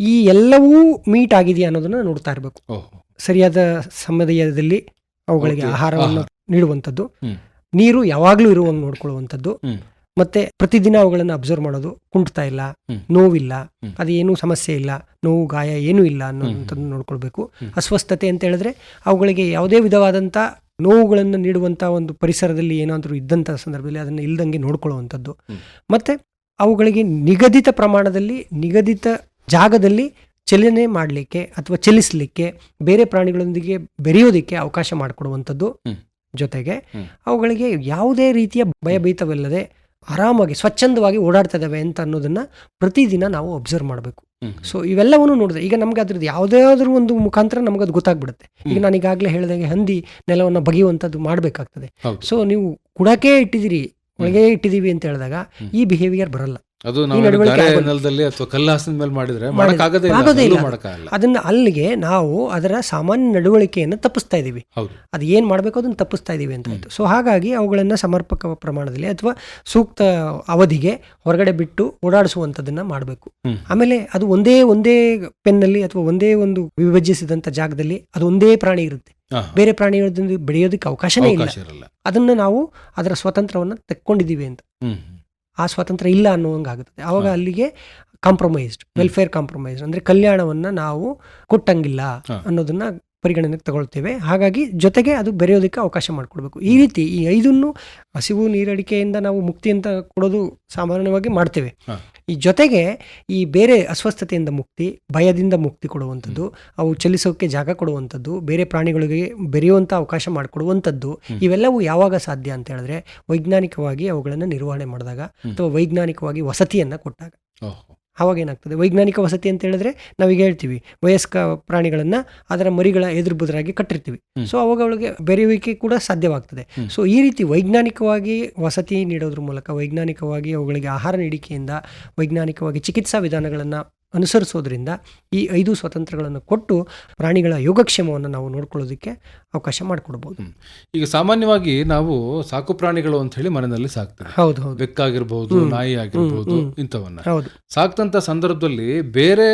ಈ ಎಲ್ಲವೂ ಮೀಟ್ ಆಗಿದೆಯಾ ಅನ್ನೋದನ್ನ ನೋಡ್ತಾ ಇರಬೇಕು. ಓಹೋ. ಸರಿಯಾದ ಸಮಯದಲ್ಲಿ ಅವುಗಳಿಗೆ ಆಹಾರವನ್ನು ಆಹಾರ. ನೀಡುವಂಥದ್ದು. ನೀರು ಯಾವಾಗಲೂ ಇರುವಂಗೆ ನೋಡ್ಕೊಳ್ಳುವಂಥದ್ದು. ಮತ್ತೆ ಪ್ರತಿದಿನ ಅವುಗಳನ್ನು ಅಬ್ಸರ್ವ್ ಮಾಡೋದು ಕುಂಟ್ತಾ ಇಲ್ಲ ನೋವಿಲ್ಲ. ಅದೇನು ಸಮಸ್ಯೆ ಇಲ್ಲ ನೋವು ಗಾಯ ಏನೂ ಇಲ್ಲ ಅನ್ನೋದನ್ನು ನೋಡ್ಕೊಳ್ಬೇಕು. ಅಸ್ವಸ್ಥತೆ ಅಂತ ಹೇಳಿದ್ರೆ ಅವುಗಳಿಗೆ ಯಾವುದೇ ವಿಧವಾದಂಥ ನೋವುಗಳನ್ನು ನೀಡುವಂಥ ಒಂದು ಪರಿಸರದಲ್ಲಿ ಏನಾದರೂ ಇದ್ದಂಥ ಸಂದರ್ಭದಲ್ಲಿ ಅದನ್ನು ಇಲ್ದಂಗೆ ನೋಡ್ಕೊಳ್ಳುವಂಥದ್ದು. ಮತ್ತೆ ಅವುಗಳಿಗೆ ನಿಗದಿತ ಪ್ರಮಾಣದಲ್ಲಿ ನಿಗದಿತ ಜಾಗದಲ್ಲಿ ಚಲನೆ ಮಾಡಲಿಕ್ಕೆ ಅಥವಾ ಚಲಿಸಲಿಕ್ಕೆ ಬೇರೆ ಪ್ರಾಣಿಗಳೊಂದಿಗೆ ಬೆರೆಯೋದಕ್ಕೆ ಅವಕಾಶ ಮಾಡಿಕೊಡುವಂಥದ್ದು ಜೊತೆಗೆ. ಅವುಗಳಿಗೆ ಯಾವುದೇ ರೀತಿಯ ಭಯಭೀತವಿಲ್ಲದೆ ಆರಾಮಾಗಿ ಸ್ವಚ್ಛಂದವಾಗಿ ಓಡಾಡ್ತಾ ಇದ್ದಾವೆ ಅಂತ ಅನ್ನೋದನ್ನ ಪ್ರತಿದಿನ ನಾವು ಅಬ್ಸರ್ವ್ ಮಾಡಬೇಕು. ಸೊ ಇವೆಲ್ಲವನ್ನು ನೋಡಿದ್ರೆ ಈಗ ನಮ್ಗೆ ಅದ್ರದ್ದು ಯಾವುದಾದ್ರೂ ಒಂದು ಮುಖಾಂತರ ನಮ್ಗೆ ಅದು ಗೊತ್ತಾಗ್ಬಿಡುತ್ತೆ. ಈಗ. ನಾನು ಈಗಾಗಲೇ ಹೇಳಿದಂಗೆ ಹಂದಿ ನೆಲವನ್ನು ಬಗೆಯುವಂಥದ್ದು ಮಾಡಬೇಕಾಗ್ತದೆ. ಸೊ ನೀವು ಕುಡಕ್ಕೆ ಇಟ್ಟಿದ್ದೀರಿ ಒಳಗೆ ಇಟ್ಟಿದ್ದೀವಿ ಅಂತ ಹೇಳಿದಾಗ ಈ ಬಿಹೇವಿಯರ್ ಬರಲ್ಲ. ಅದು ನೆಲದಲ್ಲಿ ಅಥವಾ ಕಲ್ಲಾಸನ ಮೇಲೆ ಮಾಡಿದ್ರೆ ಮಾಡಕ್ಕಾಗದೇ ಇಲ್ಲ. ಅದನ್ನ ಅಲ್ಲಿಗೆ ನಾವು ಅದರ ಸಾಮಾನ್ಯ ನಡವಳಿಕೆಯನ್ನು ತಪ್ಪಿಸ್ತಾ ಇದೀವಿ ಅದು ಏನು ಮಾಡಬೇಕು ಅದನ್ನ ತಪ್ಪಿಸ್ತಾ ಇದ್ದೀವಿ ಅಂತ ಆಯ್ತು. ಸೊ ಹಾಗಾಗಿ ಅವುಗಳನ್ನ ಸಮರ್ಪಕ ಪ್ರಮಾಣದಲ್ಲಿ ಅಥವಾ ಸೂಕ್ತ ಅವಧಿಗೆ ಹೊರಗಡೆ ಬಿಟ್ಟು ಓಡಾಡಿಸುವಂತದನ್ನ ಮಾಡಬೇಕು. ಆಮೇಲೆ ಅದು ಒಂದೇ ಒಂದೇ ಪೆನ್ನಲ್ಲಿ ಅಥವಾ ಒಂದೇ ಒಂದು ವಿಭಜಿಸಿದಂತ ಜಾಗದಲ್ಲಿ ಅದು ಒಂದೇ ಪ್ರಾಣಿ ಇರುತ್ತೆ. ಬೇರೆ ಪ್ರಾಣಿಗಳೊಂದಿಗೆ ಬೆಳೆಯೋದಕ್ಕೆ ಅವಕಾಶನೇ ಇಲ್ಲ. ಅದನ್ನ ನಾವು ಅದರ ಸ್ವತಂತ್ರವನ್ನ ತೆಕ್ಕೊಂಡಿದ್ದೀವಿ ಅಂತ. ಆ ಸ್ವಾತಂತ್ರ್ಯ ಇಲ್ಲ ಅನ್ನೋಂಗಾಗುತ್ತದೆ ಆವಾಗ. ಅಲ್ಲಿಗೆ ಕಾಂಪ್ರಮೈಸ್ಡ್ ವೆಲ್ಫೇರ್ ಕಾಂಪ್ರಮೈಸ್ಡ್ ಅಂದರೆ ಕಲ್ಯಾಣವನ್ನ ನಾವು ಕೊಟ್ಟಂಗಿಲ್ಲ. ಅನ್ನೋದನ್ನ ಪರಿಗಣನೆಗೆ ತಗೊಳ್ತೇವೆ ಹಾಗಾಗಿ ಜೊತೆಗೆ ಅದು ಬೆರೆಯೋದಕ್ಕೆ ಅವಕಾಶ ಮಾಡಿಕೊಡ್ಬೇಕು ಈ ರೀತಿ ಈ ಐದನ್ನು ಹಸಿವು ನೀರಡಿಕೆಯಿಂದ ನಾವು ಮುಕ್ತಿ ಅಂತ ಕೊಡೋದು ಸಾಮಾನ್ಯವಾಗಿ ಮಾಡ್ತೇವೆ. ಈ ಜೊತೆಗೆ ಈ ಬೇರೆ ಅಸ್ವಸ್ಥತೆಯಿಂದ ಮುಕ್ತಿ ಭಯದಿಂದ ಮುಕ್ತಿ ಕೊಡುವಂಥದ್ದು ಅವು ಚಲಿಸೋಕೆ ಜಾಗ ಕೊಡುವಂಥದ್ದು ಬೇರೆ ಪ್ರಾಣಿಗಳಿಗೆ ಬೆರೆಯುವಂಥ ಅವಕಾಶ ಮಾಡಿಕೊಡುವಂಥದ್ದು ಇವೆಲ್ಲವೂ ಯಾವಾಗ ಸಾಧ್ಯ ಅಂತ ಹೇಳಿದ್ರೆ ವೈಜ್ಞಾನಿಕವಾಗಿ ಅವುಗಳನ್ನು ನಿರ್ವಹಣೆ ಮಾಡಿದಾಗ ಅಥವಾ ವೈಜ್ಞಾನಿಕವಾಗಿ ವಸತಿಯನ್ನು ಕೊಟ್ಟಾಗ. ಓಹೋ ಆವಾಗ ಏನಾಗ್ತದೆ ವೈಜ್ಞಾನಿಕ ವಸತಿ ಅಂತ ಹೇಳಿದ್ರೆ ನಾವೀಗ ಹೇಳ್ತೀವಿ ವಯಸ್ಕ ಪ್ರಾಣಿಗಳನ್ನ ಅದರ ಮರಿಗಳ ಎದುರು ಬುದುರಾಗಿ ಕಟ್ಟಿರ್ತೀವಿ. ಸೊ ಅವಾಗ ಅವಳಿಗೆ ಬೆರೆಯುವಿಕೆ ಕೂಡ ಸಾಧ್ಯವಾಗ್ತದೆ. ಸೊ ಈ ರೀತಿ ವೈಜ್ಞಾನಿಕವಾಗಿ ವಸತಿ ನೀಡೋದ್ರ ಮೂಲಕ ವೈಜ್ಞಾನಿಕವಾಗಿ ಅವುಗಳಿಗೆ ಆಹಾರ ನೀಡಿಕೆಯಿಂದ ವೈಜ್ಞಾನಿಕವಾಗಿ ಚಿಕಿತ್ಸಾ ವಿಧಾನಗಳನ್ನು ಅನುಸರಿಸೋದ್ರಿಂದ ಈ ಐದು ಸ್ವತಂತ್ರಗಳನ್ನು ಕೊಟ್ಟು ಪ್ರಾಣಿಗಳ ಯೋಗಕ್ಷೇಮವನ್ನು ನಾವು ನೋಡ್ಕೊಳ್ಳೋದಕ್ಕೆ ಅವಕಾಶ ಮಾಡಿಕೊಡ್ಬೋದು. ಈಗ ಸಾಮಾನ್ಯವಾಗಿ ನಾವು ಸಾಕು ಪ್ರಾಣಿಗಳು ಅಂತ ಹೇಳಿ ಮನೆಯಲ್ಲಿ ಸಾಕ್ತೀವಿ. ಹೌದು ಹೌದು. ಬೆಕ್ಕಾಗಿರ್ಬೋದು ನಾಯಿ ಆಗಿರ್ಬೋದು. ಇಂಥವನ್ನ. ಹೌದು. ಸಾಕ್ತಂತ ಸಂದರ್ಭದಲ್ಲಿ ಬೇರೆ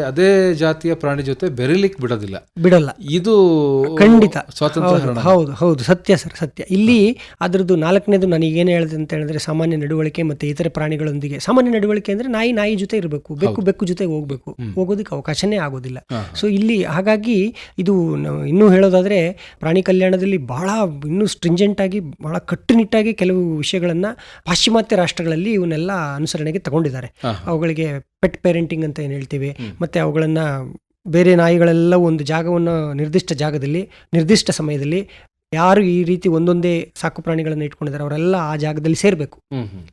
ಅದೇ ಜಾತಿಯ ಪ್ರಾಣಿ ಜೊತೆ ಬೆರೀಲಿಕ್ಕೆ ಬಿಡೋದಿಲ್ಲ. ಬಿಡಲ್ಲ. ಇದು ಖಂಡಿತ. ಸ್ವಾತಂತ್ರ್ಯ ಹೌದು ಹೌದು ಸತ್ಯ ಸರ್ ಸತ್ಯ. ಇಲ್ಲಿ ಅದರದ್ದು ನಾಲ್ಕನೇದು ನನಗೆ ಏನು ಹೇಳಿದೆ ಅಂತ ಹೇಳಿದ್ರೆ ಸಾಮಾನ್ಯ ನಡವಳಿಕೆ ಮತ್ತೆ ಇತರ ಪ್ರಾಣಿಗಳೊಂದಿಗೆ. ಸಾಮಾನ್ಯ ನಡವಳಿಕೆ ಅಂದ್ರೆ ನಾಯಿ ನಾಯಿ ಜೊತೆ ಇರಬೇಕು. ಬೆಕ್ಕು. ಬೆಕ್ಕು ಜೊತೆ ಹೋಗ್ಬೇಕು. ಹೋಗೋದಕ್ಕೆ ಅವಕಾಶನೇ ಆಗೋದಿಲ್ಲ. ಸೊ ಇಲ್ಲಿ ಹಾಗಾಗಿ ಇದು ಇನ್ನೂ ಹೇಳೋದಾದ್ರೆ ಪ್ರಾಣಿ ಕಲ್ಯಾಣದಲ್ಲಿ ಬಹಳ ಇನ್ನೂ ಸ್ಟ್ರಿಂಜೆಂಟ್ ಆಗಿ ಬಹಳ ಕಟ್ಟುನಿಟ್ಟಾಗಿ ಕೆಲವು ವಿಷಯಗಳನ್ನ ಪಾಶ್ಚಿಮಾತ್ಯ ರಾಷ್ಟ್ರಗಳಲ್ಲಿ ಇವನ್ನೆಲ್ಲ ಅನುಸರಣೆಗೆ ತಗೊಂಡಿದ್ದಾರೆ. ಅವುಗಳಿಗೆ ಪೆಟ್ ಪೇರೆಂಟಿಂಗ್ ಅಂತ ಏನು ಹೇಳ್ತೀವಿ. ಮತ್ತೆ ಅವುಗಳನ್ನ ಬೇರೆ ನಾಯಿಗಳೆಲ್ಲ ಒಂದು ಜಾಗವನ್ನು ನಿರ್ದಿಷ್ಟ ಜಾಗದಲ್ಲಿ ನಿರ್ದಿಷ್ಟ ಸಮಯದಲ್ಲಿ ಯಾರು ಈ ರೀತಿ ಒಂದೊಂದೇ ಸಾಕು ಪ್ರಾಣಿಗಳನ್ನು ಇಟ್ಕೊಂಡಿದ್ದಾರೆ ಅವರೆಲ್ಲ ಆ ಜಾಗದಲ್ಲಿ ಸೇರಬೇಕು.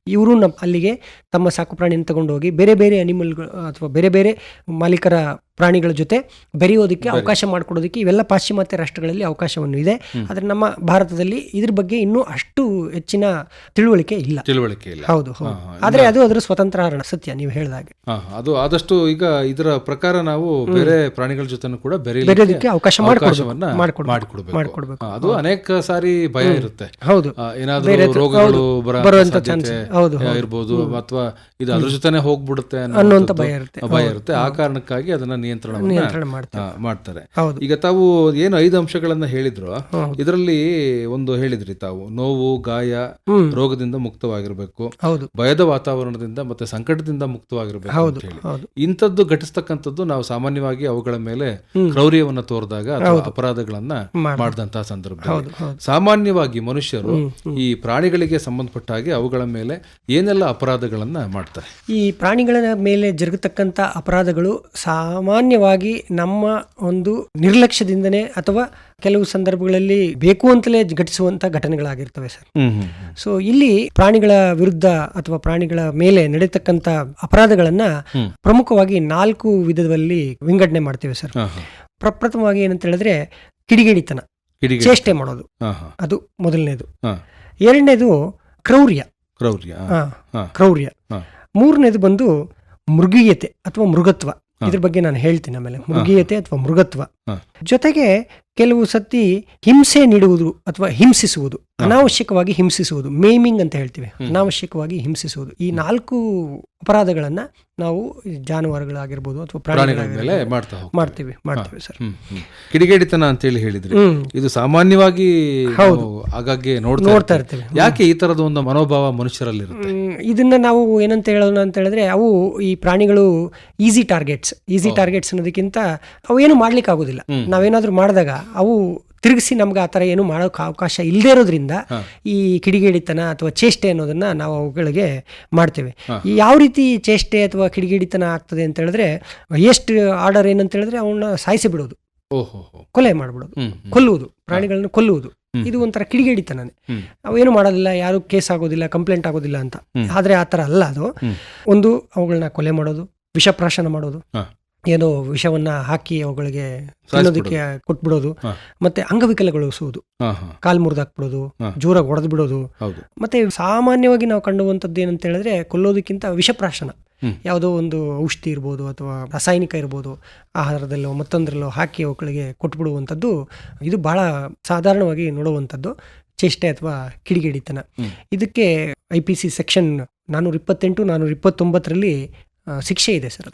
ಇವರು ನಮ್ಮ ಅಲ್ಲಿಗೆ ತಮ್ಮ ಸಾಕು ಪ್ರಾಣಿಯನ್ನು ತಗೊಂಡೋಗಿ ಬೇರೆ ಬೇರೆ ಅನಿಮಲ್ಗಳು ಅಥವಾ ಬೇರೆ ಬೇರೆ ಮಾಲೀಕರ ಪ್ರಾಣಿಗಳ ಜೊತೆ ಬೆರೆಯೋದಕ್ಕೆ ಬೆರೆ- ಅವಕಾಶ ಮಾಡಿಕೊಡೋದಕ್ಕೆ ಇವೆಲ್ಲ ಪಾಶ್ಚಿಮಾತ್ಯ ರಾಷ್ಟ್ರಗಳಲ್ಲಿ ಅವಕಾಶವನ್ನು ಇದೆ. ಆದರೆ ನಮ್ಮ ಭಾರತದಲ್ಲಿ ಇದ್ರ ಬಗ್ಗೆ ಇನ್ನೂ ಅಷ್ಟು ಹೆಚ್ಚಿನ ತಿಳುವಳಿಕೆ ಇಲ್ಲ. ತಿಳುವಳಿಕೆ ಇಲ್ಲ. ಹೌದು ಹೌದು. ಆದ್ರೆ ಅದು ಅದರ ಸ್ವತಂತ್ರ ಹರಣ ಸತ್ಯ ನೀವು ಹೇಳಿದಾಗೆ ಅದು ಆದಷ್ಟು ಈಗ ಇದರ ಪ್ರಕಾರ ನಾವು ಬೇರೆ ಪ್ರಾಣಿಗಳ ಜೊತೆ ಕೂಡ ಬೆರೆಯೋದಕ್ಕೆ ಅವಕಾಶ ಮಾಡಿಕೊಡ್ಬೇಕು ಮಾಡಿಕೊಡ್ಬೇಕು ಅದು ಅನೇಕ ಸಾರಿ ಭಯ ಇರುತ್ತೆ. ಹೌದು. ಏನಾದರೂ ರೋಗಗಳು ಬರುವಂತ. ಇರ್ಬೋದು ಅಥವಾ ಇದು ಅದ್ರ ಜೊತೆನೆ ಹೋಗ್ಬಿಡುತ್ತೆ ಅನ್ನುವಂತ ಭಯ ಇರುತ್ತೆ. ಭಯ ಇರುತ್ತೆ. ಆ ಕಾರಣಕ್ಕಾಗಿ ಅದನ್ನ ನಿಯಂತ್ರಣವನ್ನ ನಿಯಂತ್ರಣ ಮಾಡ್ತಾರೆ. ಈಗ ತಾವು ಏನು ಐದು ಅಂಶಗಳನ್ನ ಹೇಳಿದ್ರು. ಇದರಲ್ಲಿ ಒಂದು ಹೇಳಿದ್ರಿ ತಾವು. ನೋವು ಗಾಯ ರೋಗದಿಂದ ಮುಕ್ತವಾಗಿರ್ಬೇಕು. ಭಯದ ವಾತಾವರಣದಿಂದ ಮತ್ತೆ ಸಂಕಟದಿಂದ ಮುಕ್ತವಾಗಿರ್ಬೇಕು ಅಂತ ಹೇಳಿ. ಇಂಥದ್ದು ಘಟಿಸ್ತಕ್ಕಂಥದ್ದು ನಾವು ಸಾಮಾನ್ಯವಾಗಿ ಅವುಗಳ ಮೇಲೆ. ಕ್ರೌರ್ಯವನ್ನ ತೋರಿದಾಗ ಅಥವಾ ಅಪರಾಧಗಳನ್ನ ಮಾಡಿದಂತ ಮಾಡಿದಂತಹ ಹೌದು ಸಾಮಾನ್ಯವಾಗಿ ಮನುಷ್ಯರು. ಈ ಪ್ರಾಣಿಗಳಿಗೆ ಸಂಬಂಧಪಟ್ಟ ಹಾಗೆ ಅವುಗಳ ಮೇಲೆ ಏನೆಲ್ಲ ಅಪರಾಧಗಳನ್ನ ಮಾಡ್ತಾರೆ? ಈ ಪ್ರಾಣಿಗಳ ಮೇಲೆ ಜರುಗತಕ್ಕಂಥ ಅಪರಾಧಗಳು ಸಾಮಾನ್ಯವಾಗಿ ನಮ್ಮ ಒಂದು ನಿರ್ಲಕ್ಷ್ಯದಿಂದನೇ ಅಥವಾ ಕೆಲವು ಸಂದರ್ಭಗಳಲ್ಲಿ ಬೇಕು ಅಂತಲೇ ಘಟಿಸುವಂತ ಘಟನೆಗಳಾಗಿರ್ತವೆ ಸರ್ ಸೊ ಇಲ್ಲಿ ಪ್ರಾಣಿಗಳ ವಿರುದ್ಧ ಅಥವಾ ಪ್ರಾಣಿಗಳ ಮೇಲೆ ನಡೀತಕ್ಕಂಥ ಅಪರಾಧಗಳನ್ನ ಪ್ರಮುಖವಾಗಿ ನಾಲ್ಕು ವಿಧದಲ್ಲಿ ವಿಂಗಡಣೆ ಮಾಡ್ತೇವೆ ಸರ್. ಪ್ರಪ್ರಥಮವಾಗಿ ಏನಂತ ಹೇಳಿದ್ರೆ ಕಿಡಿಗೇಡಿತನ ಕಿಡಿಗೇಡಿ. ಚೇಷ್ಟೆ ಮಾಡೋದು. ಅದು ಮೊದಲನೇದು. ಎರಡನೇದು ಕ್ರೌರ್ಯ ಕ್ರೌರ್ಯ. ಕ್ರೌರ್ಯ. ಮೂರನೇದು ಬಂದು ಮೃಗೀಯತೆ ಅಥವಾ ಮೃಗತ್ವ. ಇದ್ರ ಬಗ್ಗೆ ನಾನು ಹೇಳ್ತೀನಿ ಆಮೇಲೆ ಮೃಗೀಯತೆ ಅಥವಾ ಮೃಗತ್ವ. ಜೊತೆಗೆ ಕೆಲವು ಸತಿ ಹಿಂಸೆ ನೀಡುವುದು ಅಥವಾ ಹಿಂಸಿಸುವುದು ಅನಾವಶ್ಯಕವಾಗಿ ಹಿಂಸಿಸುವುದು ಮೇಮಿಂಗ್ ಅಂತ ಹೇಳ್ತೀವಿ. ಅನಾವಶ್ಯಕವಾಗಿ ಹಿಂಸಿಸುವುದು. ಈ ನಾಲ್ಕು ಅಪರಾಧಗಳನ್ನ ನಾವು ಜಾನುವಾರುಗಳಾಗಿರ್ಬೋದು ಅಥವಾ ಪ್ರಾಣಿಗಳ. ಮಾಡ್ತೀವಿ ಮಾಡ್ತೀವಿ ಸರ್. ಕಿಡಿಗೇಡಿತನ ಅಂತ ಹೇಳಿ ಹೇಳಿದ್ರೆ. ಇದು ಸಾಮಾನ್ಯವಾಗಿ ಹೌದು. ಆಗಾಗ್ಗೆ ನೋಡ್ತಾ ಇರ್ತೇವೆ. ಯಾಕೆ ಈ ತರದ ಒಂದು ಮನೋಭಾವ ಮನುಷ್ಯರಲ್ಲಿರುತ್ತೆ? ಮ್, ಇದನ್ನ ನಾವು ಏನಂತ ಹೇಳೋಣ ಅಂತ ಹೇಳಿದ್ರೆ ಅವು ಈ ಪ್ರಾಣಿಗಳು ಈಸಿ ಟಾರ್ಗೆಟ್ಸ್ ಈಸಿ ಟಾರ್ಗೆಟ್ಸ್ ಅನ್ನೋದಕ್ಕಿಂತ ಅವು ಏನು ಮಾಡ್ಲಿಕ್ಕೆ ಆಗೋದಿಲ್ಲ ಹ್ಮ್. ನಾವೇನಾದ್ರೂ ಮಾಡಿದಾಗ ಅವು ತಿರುಗಿಸಿ ನಮ್ಗೆ ಆ ಥರ ಏನು ಮಾಡೋಕೆ ಅವಕಾಶ ಇಲ್ಲದೇ ಇರೋದ್ರಿಂದ ಈ ಕಿಡಿಗೇಡಿತನ ಅಥವಾ ಚೇಷ್ಟೆ ಅನ್ನೋದನ್ನ ನಾವು ಅವುಗಳಿಗೆ ಮಾಡ್ತೇವೆ. ಈ ಯಾವ ರೀತಿ ಚೇಷ್ಟೆ ಅಥವಾ ಕಿಡಿಗೇಡಿತನ ಆಗ್ತದೆ ಅಂತ ಹೇಳಿದ್ರೆ ಎಷ್ಟು ಆರ್ಡರ್ ಏನಂತ ಹೇಳಿದ್ರೆ ಅವನ್ನ ಸಾಯಿಸಿ ಬಿಡೋದು. ಓಹೋ ಕೊಲೆ ಮಾಡ್ಬಿಡೋದು. ಕೊಲ್ಲುವುದು ಪ್ರಾಣಿಗಳನ್ನು ಕೊಲ್ಲುವುದು. ಇದು ಒಂಥರ ಕಿಡಿಗೇಡಿತನೇ. ಏನು ಮಾಡೋದಿಲ್ಲ ಯಾರು ಕೇಸ್ ಆಗೋದಿಲ್ಲ ಕಂಪ್ಲೇಂಟ್ ಆಗೋದಿಲ್ಲ ಅಂತ. ಆದರೆ ಆ ಥರ ಅಲ್ಲ ಅದು. ಒಂದು ಅವುಗಳನ್ನ ಕೊಲೆ ಮಾಡೋದು ವಿಷಪ್ರಾಶನ ಮಾಡೋದು. ಏನೋ ವಿಷವನ್ನ ಹಾಕಿ ಅವುಗಳಿಗೆ ತಿನ್ನೋದಕ್ಕೆ ಕೊಟ್ಬಿಡೋದು. ಮತ್ತೆ ಅಂಗವಿಕಲಗೊಳಿಸುವುದು. ಕಾಲ್ ಮುರಿದಾಕ್ಬಿಡೋದು. ಜೋರಾಗಿ ಹೊಡೆದು ಬಿಡೋದು ಮತ್ತೆ ಸಾಮಾನ್ಯವಾಗಿ ನಾವು ಕಂಡುವಂಥದ್ದು ಏನಂತ ಹೇಳಿದ್ರೆ ಕೊಲ್ಲೋದಕ್ಕಿಂತ ವಿಷಪ್ರಾಶನ. ಯಾವುದೋ ಒಂದು ಔಷಧಿ ಇರ್ಬೋದು ಅಥವಾ ರಾಸಾಯನಿಕ ಇರ್ಬೋದು ಆಹಾರದಲ್ಲೋ ಮತ್ತೊಂದರಲ್ಲೋ ಹಾಕಿ ಅವುಗಳಿಗೆ ಕೊಟ್ಬಿಡುವಂಥದ್ದು ಇದು ಬಹಳ ಸಾಧಾರಣವಾಗಿ ನೋಡುವಂಥದ್ದು. ಚೇಷ್ಟೆ ಅಥವಾ ಕಿಡಿಗೇಡಿತನ. ಇದಕ್ಕೆ ಐ ಪಿ ಸಿ ಸೆಕ್ಷನ್ ನಾನೂರ ಇಪ್ಪತ್ತೆಂಟು ನಾನೂರ ಇಪ್ಪತ್ತೊಂಬತ್ತರಲ್ಲಿ ಶಿಕ್ಷೆ ಇದೆ ಸರ್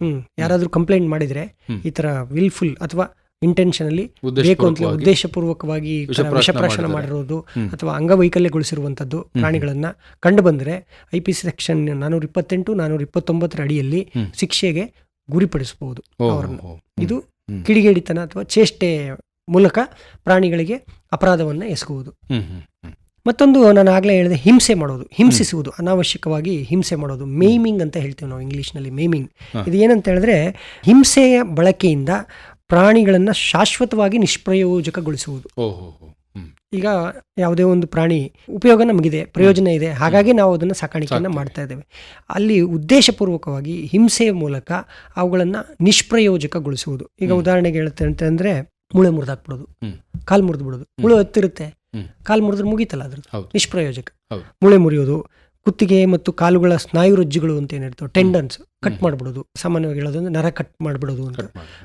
ಹ್ಮ್. ಯಾರಾದ್ರೂ ಕಂಪ್ಲೇಂಟ್ ಮಾಡಿದ್ರೆ ಈ ತರ ವಿಲ್ಫುಲ್ ಅಥವಾ ಇಂಟೆನ್ಷನಲ್ಲಿ ಬೇಕು ಅಂತ ಉದ್ದೇಶಪೂರ್ವಕವಾಗಿ ವಿಷಪ್ರಾಶನ ಮಾಡಿರೋದು ಅಥವಾ ಅಂಗವೈಕಲ್ಯಗೊಳಿಸಿರುವಂತದ್ದು ಪ್ರಾಣಿಗಳನ್ನ ಕಂಡು ಬಂದ್ರೆ ಐ ಪಿ ಸಿ ಸೆಕ್ಷನ್ ನಾನೂರ ಇಪ್ಪತ್ತೆಂಟು ನಾನೂರ ಇಪ್ಪತ್ತೊಂಬತ್ತರ ಅಡಿಯಲ್ಲಿ ಶಿಕ್ಷೆಗೆ ಗುರಿಪಡಿಸಬಹುದು ಇದು ಕಿಡಿಗೇಡಿತನ ಅಥವಾ ಚೇಷ್ಟೆ ಮೂಲಕ ಪ್ರಾಣಿಗಳಿಗೆ ಅಪರಾಧವನ್ನ ಎಸಗುವುದು. ಮತ್ತೊಂದು ನಾನು ಆಗ್ಲೇ ಹೇಳಿದೆ ಹಿಂಸೆ ಮಾಡೋದು ಹಿಂಸಿಸುವುದು ಅನಾವಶ್ಯಕವಾಗಿ ಹಿಂಸೆ ಮಾಡೋದು ಮೇಮಿಂಗ್ ಅಂತ ಹೇಳ್ತೀವಿ ನಾವು ಇಂಗ್ಲೀಷ್ನಲ್ಲಿ ಮೇಮಿಂಗ್. ಇದು ಏನಂತ ಹೇಳಿದ್ರೆ ಹಿಂಸೆಯ ಬಳಕೆಯಿಂದ ಪ್ರಾಣಿಗಳನ್ನು ಶಾಶ್ವತವಾಗಿ ನಿಷ್ಪ್ರಯೋಜಕಗೊಳಿಸುವುದು. ಈಗ ಯಾವುದೇ ಒಂದು ಪ್ರಾಣಿ ಉಪಯೋಗ ನಮಗಿದೆ ಪ್ರಯೋಜನ ಇದೆ ಹಾಗಾಗಿ ನಾವು ಅದನ್ನು ಸಾಕಾಣಿಕೆಯನ್ನು. ಮಾಡ್ತಾ ಇದ್ದೇವೆ. ಅಲ್ಲಿ ಉದ್ದೇಶಪೂರ್ವಕವಾಗಿ ಹಿಂಸೆಯ ಮೂಲಕ ಅವುಗಳನ್ನು ನಿಷ್ಪ್ರಯೋಜಕಗೊಳಿಸುವುದು. ಈಗ ಉದಾಹರಣೆಗೆ ಹೇಳ್ತೇನೆ ಅಂತಂದರೆ ಮುಳೆ ಮುರಿದಾಕ್ಬಿಡೋದು. ಕಾಲು ಮುರಿದು ಬಿಡೋದು ಮುಳು ಹತ್ತಿರುತ್ತೆ. ಕಾಲು ಮುರಿದ್ರೆ ಮುಗೀತಲ್ಲ ಅದ್ರ. ನಿಷ್ಪ್ರಯೋಜಕ. ಮೂಳೆ ಮುರಿಯೋದು ಕುತ್ತಿಗೆ ಮತ್ತು ಕಾಲುಗಳ ಸ್ನಾಯು ರಜ್ಜುಗಳು ಅಂತ ಏನಿರ್ತವೆ ಟೆಂಡನ್ಸ್ ಕಟ್ ಮಾಡಿಬಿಡೋದು. ಸಾಮಾನ್ಯವಾಗಿ ಹೇಳೋದಂದ್ರೆ ನರ ಕಟ್ ಮಾಡ್ಬಿಡೋದು ಅಂತ.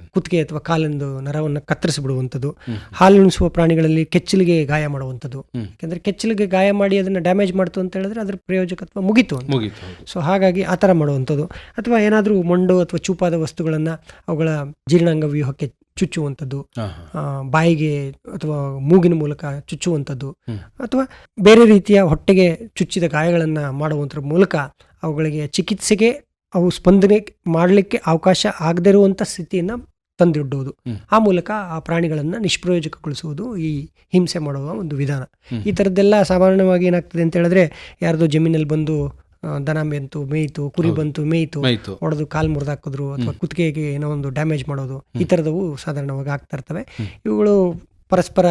ಕುತ್ತಿಗೆ ಅಥವಾ ಕಾಲಿಂದು ನರವನ್ನು ಕತ್ತರಿಸಿಬಿಡುವಂಥದ್ದು. ಹಾಲುಣಿಸುವ ಪ್ರಾಣಿಗಳಲ್ಲಿ ಕೆಚ್ಚಲಿಗೆ ಗಾಯ ಮಾಡುವಂಥದ್ದು. ಯಾಕೆಂದ್ರೆ ಕೆಚ್ಚಲಿಗೆ ಗಾಯ ಮಾಡಿ ಅದನ್ನ ಡ್ಯಾಮೇಜ್ ಮಾಡ್ತು ಅಂತ ಹೇಳಿದ್ರೆ ಅದ್ರ ಪ್ರಯೋಜಕತ್ವ ಮುಗೀತು ಅಂತ. ಮುಗೀತು ಸೊ ಹಾಗಾಗಿ ಆ ಥರ ಮಾಡುವಂಥದ್ದು. ಅಥವಾ ಏನಾದರೂ ಮಂಡು ಅಥವಾ ಚೂಪಾದ ವಸ್ತುಗಳನ್ನು ಅವುಗಳ ಜೀರ್ಣಾಂಗ ವ್ಯೂಹಕ್ಕೆ ಚುಚ್ಚುವಂಥದ್ದು ಬಾಯಿಗೆ ಅಥವಾ ಮೂಗಿನ ಮೂಲಕ ಚುಚ್ಚುವಂಥದ್ದು ಅಥವಾ ಬೇರೆ ರೀತಿಯ ಹೊಟ್ಟೆಗೆ ಚುಚ್ಚಿದ ಗಾಯಗಳನ್ನು ಮಾಡುವಂಥ ಮೂಲಕ ಅವುಗಳಿಗೆ ಚಿಕಿತ್ಸೆಗೆ ಅವು ಸ್ಪಂದನೆ ಮಾಡಲಿಕ್ಕೆ ಅವಕಾಶ ಆಗದೇ ಇರುವಂಥ ಸ್ಥಿತಿಯನ್ನು ತಂದಿಡುವುದು ಆ ಮೂಲಕ ಆ ಪ್ರಾಣಿಗಳನ್ನು ನಿಷ್ಪ್ರಯೋಜಕಗೊಳಿಸುವುದು ಈ ಹಿಂಸೆ ಮಾಡುವ ಒಂದು ವಿಧಾನ. ಈ ಥರದ್ದೆಲ್ಲ ಸಾಮಾನ್ಯವಾಗಿ ಏನಾಗ್ತದೆ ಅಂತ ಹೇಳಿದ್ರೆ ಯಾರ್ದೋ ಜಮೀನಲ್ಲಿ ಬಂದು ದನ ಬಂತು ಮೇಯ್ತು ಕುರಿ ಬಂತು ಮೇಯ್ತು ಒಡೆದು ಹೊಡೆದು ಕಾಲು ಮುರಿದಾಕಿದ್ರು ಅಥವಾ. ಕುತ್ತಿಗೆಗೆ ಏನೋ ಒಂದು ಡ್ಯಾಮೇಜ್ ಮಾಡೋದು ಈ. ಥರದವು ಸಾಧಾರಣವಾಗಿ ಆಗ್ತಾ ಇರ್ತವೆ ಇವುಗಳು ಪರಸ್ಪರ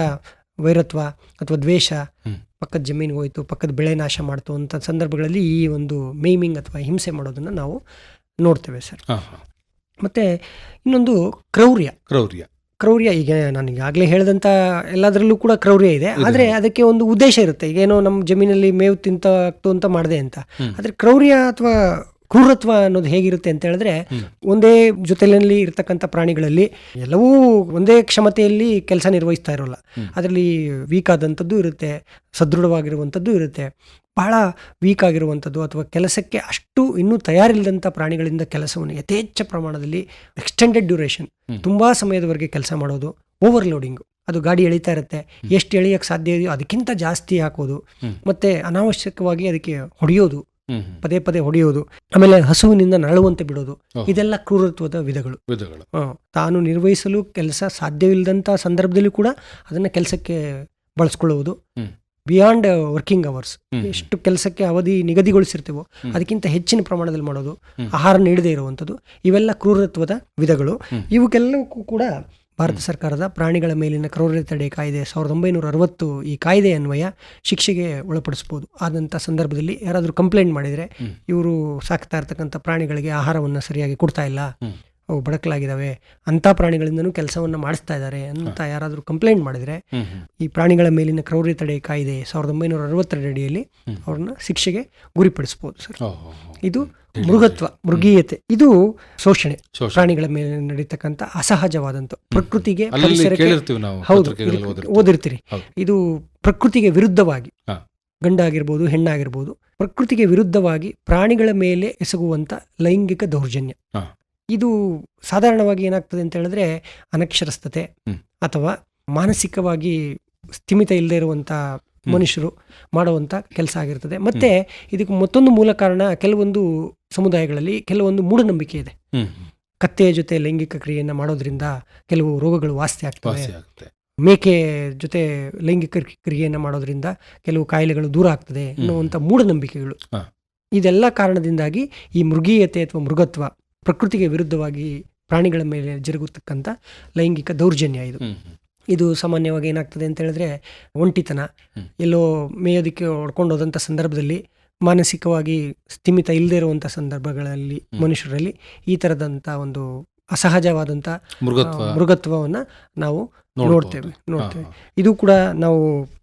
ವೈರತ್ವ ಅಥವಾ ದ್ವೇಷ. ಪಕ್ಕದ ಜಮೀನಿಗೆ ಹೋಯ್ತು ಪಕ್ಕದ ಬೆಳೆ ನಾಶ ಮಾಡ್ತು ಅಂತ ಸಂದರ್ಭಗಳಲ್ಲಿ ಈ ಒಂದು ಮೇಮಿಂಗ್ ಅಥವಾ ಹಿಂಸೆ ಮಾಡೋದನ್ನ ನಾವು ನೋಡ್ತೇವೆ ಸರ್. ಮತ್ತೆ ಇನ್ನೊಂದು ಕ್ರೌರ್ಯ ಕ್ರೌರ್ಯ ಕ್ರೌರ್ಯ ಈಗ ನಾನು ಈಗಾಗಲೇ ಹೇಳಿದಂಥ ಎಲ್ಲದರಲ್ಲೂ ಕೂಡ ಕ್ರೌರ್ಯ ಇದೆ. ಆದರೆ ಅದಕ್ಕೆ ಒಂದು ಉದ್ದೇಶ ಇರುತ್ತೆ. ಈಗ ಏನೋ ನಮ್ಮ ಜಮೀನಲ್ಲಿ ಮೇವು ತಿಂತಾಕ್ತು ಅಂತ ಮಾಡಿದೆ ಅಂತ. ಆದರೆ ಕ್ರೌರ್ಯ ಅಥವಾ ಕ್ರೂರತ್ವ ಅನ್ನೋದು ಹೇಗಿರುತ್ತೆ ಅಂತ ಹೇಳಿದ್ರೆ ಒಂದೇ ಜೊತೆಯಲ್ಲಿ ಇರತಕ್ಕಂಥ ಪ್ರಾಣಿಗಳಲ್ಲಿ ಎಲ್ಲವೂ ಒಂದೇ ಕ್ಷಮತೆಯಲ್ಲಿ ಕೆಲಸ ನಿರ್ವಹಿಸ್ತಾ ಇರೋಲ್ಲ. ಅದರಲ್ಲಿ ವೀಕ್ ಆದಂಥದ್ದು ಇರುತ್ತೆ ಸದೃಢವಾಗಿರುವಂಥದ್ದು ಇರುತ್ತೆ. ಬಹಳ ವೀಕ್ ಆಗಿರುವಂಥದ್ದು ಅಥವಾ ಕೆಲಸಕ್ಕೆ ಅಷ್ಟು ಇನ್ನೂ ತಯಾರಿಲ್ಲದಂಥ ಪ್ರಾಣಿಗಳಿಂದ ಕೆಲಸವನ್ನು ಯಥೇಚ್ಛ ಪ್ರಮಾಣದಲ್ಲಿ ಎಕ್ಸ್ಟೆಂಡೆಡ್ ಡ್ಯೂರೇಷನ್ ತುಂಬ ಸಮಯದವರೆಗೆ ಕೆಲಸ ಮಾಡೋದು ಓವರ್ಲೋಡಿಂಗು ಅದು ಗಾಡಿ ಎಳಿತಾ ಇರುತ್ತೆ ಎಷ್ಟು ಎಳಿಯೋಕ್ಕೆ ಸಾಧ್ಯ ಇದೆಯೋ ಅದಕ್ಕಿಂತ ಜಾಸ್ತಿ ಹಾಕೋದು. ಮತ್ತೆ ಅನಾವಶ್ಯಕವಾಗಿ ಅದಕ್ಕೆ ಹೊಡೆಯೋದು. ಪದೇ ಪದೇ ಹೊಡೆಯೋದು ಆಮೇಲೆ ಹಸುವಿನಿಂದ ನರಳುವಂತೆ ಬಿಡೋದು ಇದೆಲ್ಲ ಕ್ರೂರತ್ವದ ವಿಧಗಳು. ವಿಧಗಳು. ತಾನು ನಿರ್ವಹಿಸಲು ಕೆಲಸ ಸಾಧ್ಯವಿಲ್ಲದಂಥ ಸಂದರ್ಭದಲ್ಲಿ ಕೂಡ ಅದನ್ನ ಕೆಲಸಕ್ಕೆ ಬಳಸ್ಕೊಳ್ಳುವುದು. Beyond working hours. ಎಷ್ಟು ಕೆಲಸಕ್ಕೆ ಅವಧಿ ನಿಗದಿಗೊಳಿಸಿರ್ತೇವೋ ಅದಕ್ಕಿಂತ ಹೆಚ್ಚಿನ ಪ್ರಮಾಣದಲ್ಲಿ ಮಾಡೋದು. ಆಹಾರ ನೀಡದೇ ಇರುವಂಥದ್ದು ಇವೆಲ್ಲ ಕ್ರೂರತ್ವದ ವಿಧಗಳು. ಇವಕ್ಕೆಲ್ಲವಕ್ಕೂ ಕೂಡ ಭಾರತ ಸರ್ಕಾರದ ಪ್ರಾಣಿಗಳ ಮೇಲಿನ ಕ್ರೌರ್ಯ ತಡೆ ಕಾಯ್ದೆ ಸಾವಿರದ ಒಂಬೈನೂರ ಅರವತ್ತು ಈ ಕಾಯ್ದೆ ಅನ್ವಯ ಶಿಕ್ಷೆಗೆ ಒಳಪಡಿಸಬಹುದು ಆದಂಥ ಸಂದರ್ಭದಲ್ಲಿ ಯಾರಾದರೂ ಕಂಪ್ಲೇಂಟ್ ಮಾಡಿದರೆ. ಇವರು ಸಾಕ್ತಾ ಇರ್ತಕ್ಕಂಥ ಪ್ರಾಣಿಗಳಿಗೆ ಆಹಾರವನ್ನು ಸರಿಯಾಗಿ ಕೊಡ್ತಾ ಇಲ್ಲ. ಅವು ಬಡಕಲಾಗಿದ್ದಾವೆ ಅಂಥ ಪ್ರಾಣಿಗಳಿಂದನೂ ಕೆಲಸವನ್ನು ಮಾಡಿಸ್ತಾ ಇದ್ದಾರೆ ಅಂತ ಯಾರಾದರೂ ಕಂಪ್ಲೇಂಟ್ ಮಾಡಿದರೆ ಈ ಪ್ರಾಣಿಗಳ ಮೇಲಿನ ಕ್ರೌರ್ಯ ತಡೆ ಕಾಯ್ದೆ ಸಾವಿರದ ಒಂಬೈನೂರ ಅಡಿಯಲ್ಲಿ. ಅವ್ರನ್ನ ಶಿಕ್ಷೆಗೆ ಗುರಿಪಡಿಸ್ಬೋದು ಸರ್. ಇದು. ಮೃಗತ್ವ ಮೃಗೀಯತೆ ಇದು ಶೋಷಣೆ. ಪ್ರಾಣಿಗಳ ಮೇಲೆ ನಡೀತಕ್ಕಂಥ ಅಸಹಜವಾದಂಥ ಪ್ರಕೃತಿಗೆ ಹೌದು. ಓದಿರ್ತೀರಿ ಇದು ಪ್ರಕೃತಿಗೆ ವಿರುದ್ಧವಾಗಿ ಗಂಡ ಗಂಡಾಗಿರ್ಬೋದು ಹೆಣ್ಣಾಗಿರ್ಬೋದು ಪ್ರಕೃತಿಗೆ ವಿರುದ್ಧವಾಗಿ ಪ್ರಾಣಿಗಳ ಮೇಲೆ ಎಸಗುವಂತ ಲೈಂಗಿಕ ದೌರ್ಜನ್ಯ. ಇದು ಸಾಧಾರಣವಾಗಿ ಏನಾಗ್ತದೆ ಅಂತ ಹೇಳಿದ್ರೆ ಅನಕ್ಷರಸ್ಥತೆ ಅಥವಾ ಮಾನಸಿಕವಾಗಿ ಸ್ಥಿಮಿತ ಇಲ್ಲದೆ ಇರುವಂತ ಮನುಷ್ಯರು ಮಾಡುವಂಥ ಕೆಲಸ ಆಗಿರ್ತದೆ. ಮತ್ತೆ ಇದಕ್ಕೆ ಮತ್ತೊಂದು ಮೂಲ ಕಾರಣ ಕೆಲವೊಂದು ಸಮುದಾಯಗಳಲ್ಲಿ ಕೆಲವೊಂದು ಮೂಢನಂಬಿಕೆ ಇದೆ. ಕತ್ತೆಯ ಜೊತೆ ಲೈಂಗಿಕ ಕ್ರಿಯೆಯನ್ನು ಮಾಡೋದ್ರಿಂದ ಕೆಲವು ರೋಗಗಳು ವಾಸ್ತಿ ಆಗ್ತವೆ. ಮೇಕೆ ಜೊತೆ ಲೈಂಗಿಕ ಕ್ರಿಯೆಯನ್ನು ಮಾಡೋದ್ರಿಂದ ಕೆಲವು ಕಾಯಿಲೆಗಳು ದೂರ ಆಗ್ತದೆ ಅನ್ನುವಂಥ ಮೂಢನಂಬಿಕೆಗಳು. ಇದೆಲ್ಲ ಕಾರಣದಿಂದಾಗಿ ಈ ಮೃಗೀಯತೆ ಅಥವಾ ಮೃಗತ್ವ ಪ್ರಕೃತಿಗೆ ವಿರುದ್ಧವಾಗಿ ಪ್ರಾಣಿಗಳ ಮೇಲೆ ಜರುಗತಕ್ಕಂಥ ಲೈಂಗಿಕ ದೌರ್ಜನ್ಯ ಇದು. ಇದು ಸಾಮಾನ್ಯವಾಗಿ ಏನಾಗ್ತದೆ ಅಂತ ಹೇಳಿದ್ರೆ ಒಂಟಿತನ. ಎಲ್ಲೋ ಮೇಯೋದಕ್ಕೆ ಹೊಡ್ಕೊಂಡು ಹೋದಂಥ ಸಂದರ್ಭದಲ್ಲಿ ಮಾನಸಿಕವಾಗಿ ಸ್ಥಿಮಿತ ಇಲ್ಲದೆ ಇರುವಂಥ ಸಂದರ್ಭಗಳಲ್ಲಿ ಮನುಷ್ಯರಲ್ಲಿ ಈ ಥರದಂಥ ಒಂದು ಅಸಹಜವಾದಂಥ ಮೃಗತ್ವ ಮೃಗತ್ವವನ್ನು ನಾವು. ನೋಡ್ತೇವೆ ನೋಡ್ತೇವೆ ಇದು ಕೂಡ ನಾವು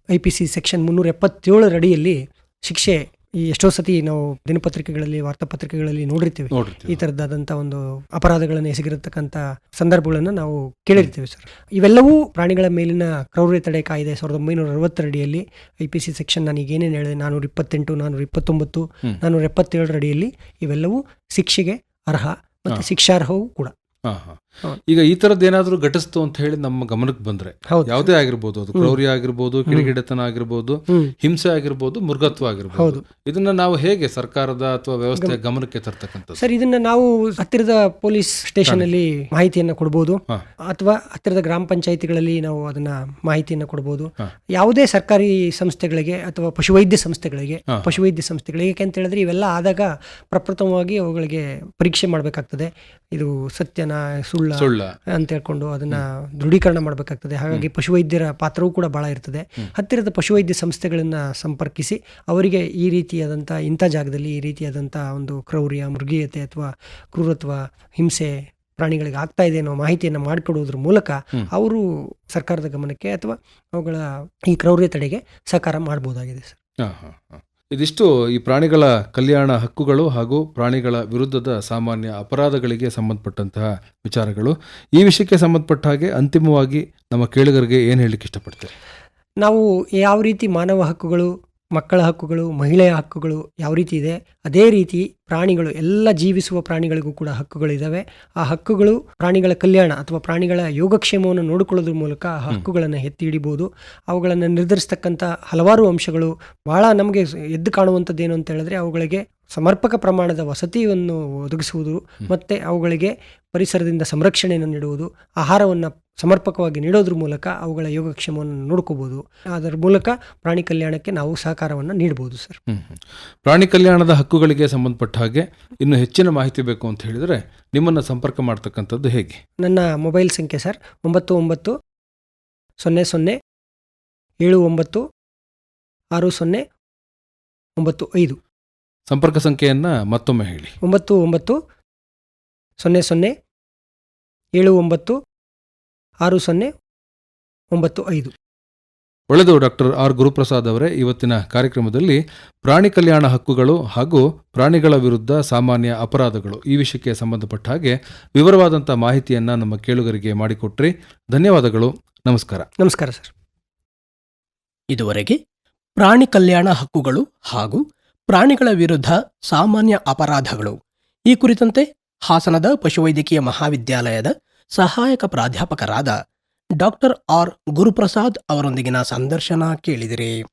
ಐ ಪಿ ಸಿ ಸೆಕ್ಷನ್ ಮುನ್ನೂರ ಎಪ್ಪತ್ತೇಳರ ಅಡಿಯಲ್ಲಿ ಶಿಕ್ಷೆ ಈ ಎಷ್ಟೋ ಸತಿ ನಾವು ದಿನಪತ್ರಿಕೆಗಳಲ್ಲಿ ವಾರ್ತಾಪತ್ರಿಕೆಗಳಲ್ಲಿ ನೋಡಿರ್ತೇವೆ. ನೋಡಿರ್ತೀವಿ. ಈ ತರದಾದಂತಹ ಒಂದು ಅಪರಾಧಗಳನ್ನು ಎಸಗಿರತಕ್ಕಂಥ ಸಂದರ್ಭಗಳನ್ನು ನಾವು ಕೇಳಿರ್ತೀವಿ ಸರ್. ಇವೆಲ್ಲವೂ ಪ್ರಾಣಿಗಳ ಮೇಲಿನ ಕ್ರೌರ್ಯ ತಡೆ ಕಾಯ್ದೆ ಸಾವಿರದ ಒಂಬೈನೂರ ಅರವತ್ತರ ಅಡಿಯಲ್ಲಿ ಐ ಪಿ ಸಿ ಸೆಕ್ಷನ್ ನಾನು ಈಗ ಏನೇನು ಹೇಳಿದೆ ನಾನೂರ ಇಪ್ಪತ್ತೆಂಟು ನಾನೂರ ಇಪ್ಪತ್ತೊಂಬತ್ತು ನಾನೂರ ಎಪ್ಪತ್ತೇಳರ ಅಡಿಯಲ್ಲಿ ಇವೆಲ್ಲವೂ ಶಿಕ್ಷೆಗೆ ಅರ್ಹ ಮತ್ತು ಶಿಕ್ಷಾರ್ಹವೂ ಕೂಡ. ಈಗ ಈ ತರದ್ ಏನಾದರೂ ಘಟಿಸ್ತು ಅಂತ ಹೇಳಿ ನಮ್ಮ ಗಮನಕ್ಕೆ ಬಂದ್ರೆ ಯಾವುದೇ ಆಗಿರ್ಬೋದು ಅದು ಕ್ರೌರ್ಯ ಆಗಿರ್ಬೋದು ಕಿಡಿಗಿಡತನ ಆಗಿರ್ಬೋದು ಹಿಂಸೆ ಆಗಿರ್ಬೋದು ಮೃಗತ್ವ ಆಗಿರ್ಬೋದು. ಇದನ್ನ ನಾವು ಹೇಗೆ ಸರ್ಕಾರದ ಅಥವಾ ವ್ಯವಸ್ಥೆಯ ಗಮನಕ್ಕೆ ತರ್ತಕ್ಕಂಥದ್ದು? ಸರ್ ಇದನ್ನ ನಾವು ಹತ್ತಿರದ ಪೊಲೀಸ್ ಸ್ಟೇಷನ್ ಅಲ್ಲಿ ಮಾಹಿತಿಯನ್ನ ಕೊಡಬಹುದು ಅಥವಾ ಹತ್ತಿರದ ಗ್ರಾಮ ಪಂಚಾಯತಿಗಳಲ್ಲಿ ನಾವು ಅದನ್ನ ಮಾಹಿತಿಯನ್ನ ಕೊಡಬಹುದು ಯಾವುದೇ ಸರ್ಕಾರಿ ಸಂಸ್ಥೆಗಳಿಗೆ ಅಥವಾ ಪಶುವೈದ್ಯ ಸಂಸ್ಥೆಗಳಿಗೆ. ಪಶುವೈದ್ಯ ಸಂಸ್ಥೆಗಳಿಗೆ ಯಾಕೆಂತ ಹೇಳಿದ್ರೆ ಇವೆಲ್ಲ ಆದಾಗ ಪ್ರಪ್ರಥಮವಾಗಿ ಅವುಗಳಿಗೆ ಪರೀಕ್ಷೆ ಮಾಡಬೇಕಾಗ್ತದೆ. ಇದು ಸತ್ಯನ ಸುಳ್ಳ ಅಂತ ಹೇಳ್ಕೊಂಡು ಅದನ್ನ ದೃಢೀಕರಣ ಮಾಡಬೇಕಾಗ್ತದೆ. ಹಾಗಾಗಿ ಪಶುವೈದ್ಯರ ಪಾತ್ರವೂ ಕೂಡ ಬಹಳ ಇರ್ತದೆ. ಹತ್ತಿರದ ಪಶುವೈದ್ಯ ಸಂಸ್ಥೆಗಳನ್ನ ಸಂಪರ್ಕಿಸಿ ಅವರಿಗೆ ಈ ರೀತಿಯಾದಂಥ ಇಂಥ ಜಾಗದಲ್ಲಿ ಈ ರೀತಿಯಾದಂಥ ಒಂದು ಕ್ರೌರ್ಯ ಮೃಗೀಯತೆ ಅಥವಾ ಕ್ರೂರತ್ವ ಹಿಂಸೆ ಪ್ರಾಣಿಗಳಿಗೆ ಆಗ್ತಾ ಇದೆ ಅನ್ನೋ ಮಾಹಿತಿಯನ್ನು ಮಾಡಿಕೊಡುವುದ್ರ ಮೂಲಕ ಅವರು ಸರ್ಕಾರದ ಗಮನಕ್ಕೆ ಅಥವಾ ಅವುಗಳ ಈ ಕ್ರೌರ್ಯ ತಡೆಗೆ ಸಹಕಾರ ಮಾಡಬಹುದಾಗಿದೆ ಸರ್. ಇದಿಷ್ಟು ಈ ಪ್ರಾಣಿಗಳ ಕಲ್ಯಾಣ ಹಕ್ಕುಗಳು ಹಾಗೂ ಪ್ರಾಣಿಗಳ ವಿರುದ್ಧದ ಸಾಮಾನ್ಯ ಅಪರಾಧಗಳಿಗೆ ಸಂಬಂಧಪಟ್ಟಂತಹ ವಿಚಾರಗಳು. ಈ ವಿಷಯಕ್ಕೆ ಸಂಬಂಧಪಟ್ಟ ಹಾಗೆ ಅಂತಿಮವಾಗಿ ನಮ್ಮ ಕೇಳುಗರಿಗೆ ಏನು ಹೇಳಲಿಕ್ಕೆ ಇಷ್ಟಪಡ್ತೀರಿ? ನಾವು ಯಾವ ರೀತಿ ಮಾನವ ಹಕ್ಕುಗಳು, ಮಕ್ಕಳ ಹಕ್ಕುಗಳು, ಮಹಿಳೆಯ ಹಕ್ಕುಗಳು ಯಾವ ರೀತಿ ಇದೆ, ಅದೇ ರೀತಿ ಪ್ರಾಣಿಗಳು ಎಲ್ಲ ಜೀವಿಸುವ ಪ್ರಾಣಿಗಳಿಗೂ ಕೂಡ ಹಕ್ಕುಗಳಿದ್ದಾವೆ ಆ ಹಕ್ಕುಗಳು ಪ್ರಾಣಿಗಳ ಕಲ್ಯಾಣ ಅಥವಾ ಪ್ರಾಣಿಗಳ ಯೋಗಕ್ಷೇಮವನ್ನು ನೋಡಿಕೊಳ್ಳೋದ್ರ ಮೂಲಕ ಆ ಹಕ್ಕುಗಳನ್ನು ಎತ್ತಿ ಹಿಡಿಬೋದು. ಅವುಗಳನ್ನು ನಿರ್ಧರಿಸ್ತಕ್ಕಂಥ ಹಲವಾರು ಅಂಶಗಳು ಬಹಳ ನಮಗೆ ಎದ್ದು ಕಾಣುವಂಥದ್ದು ಏನು ಅಂತ ಹೇಳಿದ್ರೆ ಅವುಗಳಿಗೆ ಸಮರ್ಪಕ ಪ್ರಮಾಣದ ವಸತಿಯನ್ನು ಒದಗಿಸುವುದು ಮತ್ತು ಅವುಗಳಿಗೆ ಪರಿಸರದಿಂದ ಸಂರಕ್ಷಣೆಯನ್ನು ನೀಡುವುದು ಆಹಾರವನ್ನು ಸಮರ್ಪಕವಾಗಿ ನೀಡೋದ್ರ ಮೂಲಕ ಅವುಗಳ ಯೋಗಕ್ಷೇಮವನ್ನು ನೋಡ್ಕೋಬೋದು. ಅದರ ಮೂಲಕ ಪ್ರಾಣಿ ಕಲ್ಯಾಣಕ್ಕೆ ನಾವು ಸಹಕಾರವನ್ನು ನೀಡಬಹುದು ಸರ್. ಪ್ರಾಣಿ ಕಲ್ಯಾಣದ ಹಕ್ಕುಗಳಿಗೆ ಸಂಬಂಧಪಟ್ಟ ಹಾಗೆ ಇನ್ನು ಹೆಚ್ಚಿನ ಮಾಹಿತಿ ಬೇಕು ಅಂತ ಹೇಳಿದರೆ ನಿಮ್ಮನ್ನು ಸಂಪರ್ಕ ಮಾಡ್ತಕ್ಕಂಥದ್ದು ಹೇಗೆ? ನನ್ನ ಮೊಬೈಲ್ ಸಂಖ್ಯೆ ಸರ್ ಒಂಬತ್ತು ಒಂಬತ್ತು ಸೊನ್ನೆ ಸೊನ್ನೆ ಏಳು ಒಂಬತ್ತು ಆರು ಸೊನ್ನೆ ಒಂಬತ್ತು ಐದು. ಸಂಪರ್ಕ ಸಂಖ್ಯೆಯನ್ನು ಮತ್ತೊಮ್ಮೆ ಹೇಳಿ. ಒಂಬತ್ತು ಒಂಬತ್ತು ಸೊನ್ನೆ ಸೊನ್ನೆ ಏಳು ಒಂಬತ್ತು ಆರು ಸೊನ್ನೆ ಒಂಬತ್ತು ಐದು. ಒಳ್ಳೆದು ಡಾಕ್ಟರ್ ಆರ್ ಗುರುಪ್ರಸಾದ್ ಅವರೇ ಇವತ್ತಿನ ಕಾರ್ಯಕ್ರಮದಲ್ಲಿ ಪ್ರಾಣಿ ಕಲ್ಯಾಣ ಹಕ್ಕುಗಳು ಹಾಗೂ ಪ್ರಾಣಿಗಳ ವಿರುದ್ಧ ಸಾಮಾನ್ಯ ಅಪರಾಧಗಳು ಈ ವಿಷಯಕ್ಕೆ ಸಂಬಂಧಪಟ್ಟ ಹಾಗೆ ವಿವರವಾದಂಥ ಮಾಹಿತಿಯನ್ನು ನಮ್ಮ ಕೇಳುಗರಿಗೆ ಮಾಡಿಕೊಟ್ರಿ. ಧನ್ಯವಾದಗಳು. ನಮಸ್ಕಾರ. ನಮಸ್ಕಾರ ಸರ್. ಇದುವರೆಗೆ ಪ್ರಾಣಿ ಕಲ್ಯಾಣ ಹಕ್ಕುಗಳು ಹಾಗೂ ಪ್ರಾಣಿಗಳ ವಿರುದ್ಧ ಸಾಮಾನ್ಯ ಅಪರಾಧಗಳು ಈ ಕುರಿತಂತೆ ಹಾಸನದ ಪಶುವೈದ್ಯಕೀಯ ಮಹಾವಿದ್ಯಾಲಯದ ಸಹಾಯಕ ಪ್ರಾಧ್ಯಾಪಕರಾದ ಡಾಕ್ಟರ್ ಆರ್ ಗುರುಪ್ರಸಾದ್ ಅವರೊಂದಿಗಿನ ಸಂದರ್ಶನ ಕೇಳಿದಿರಿ.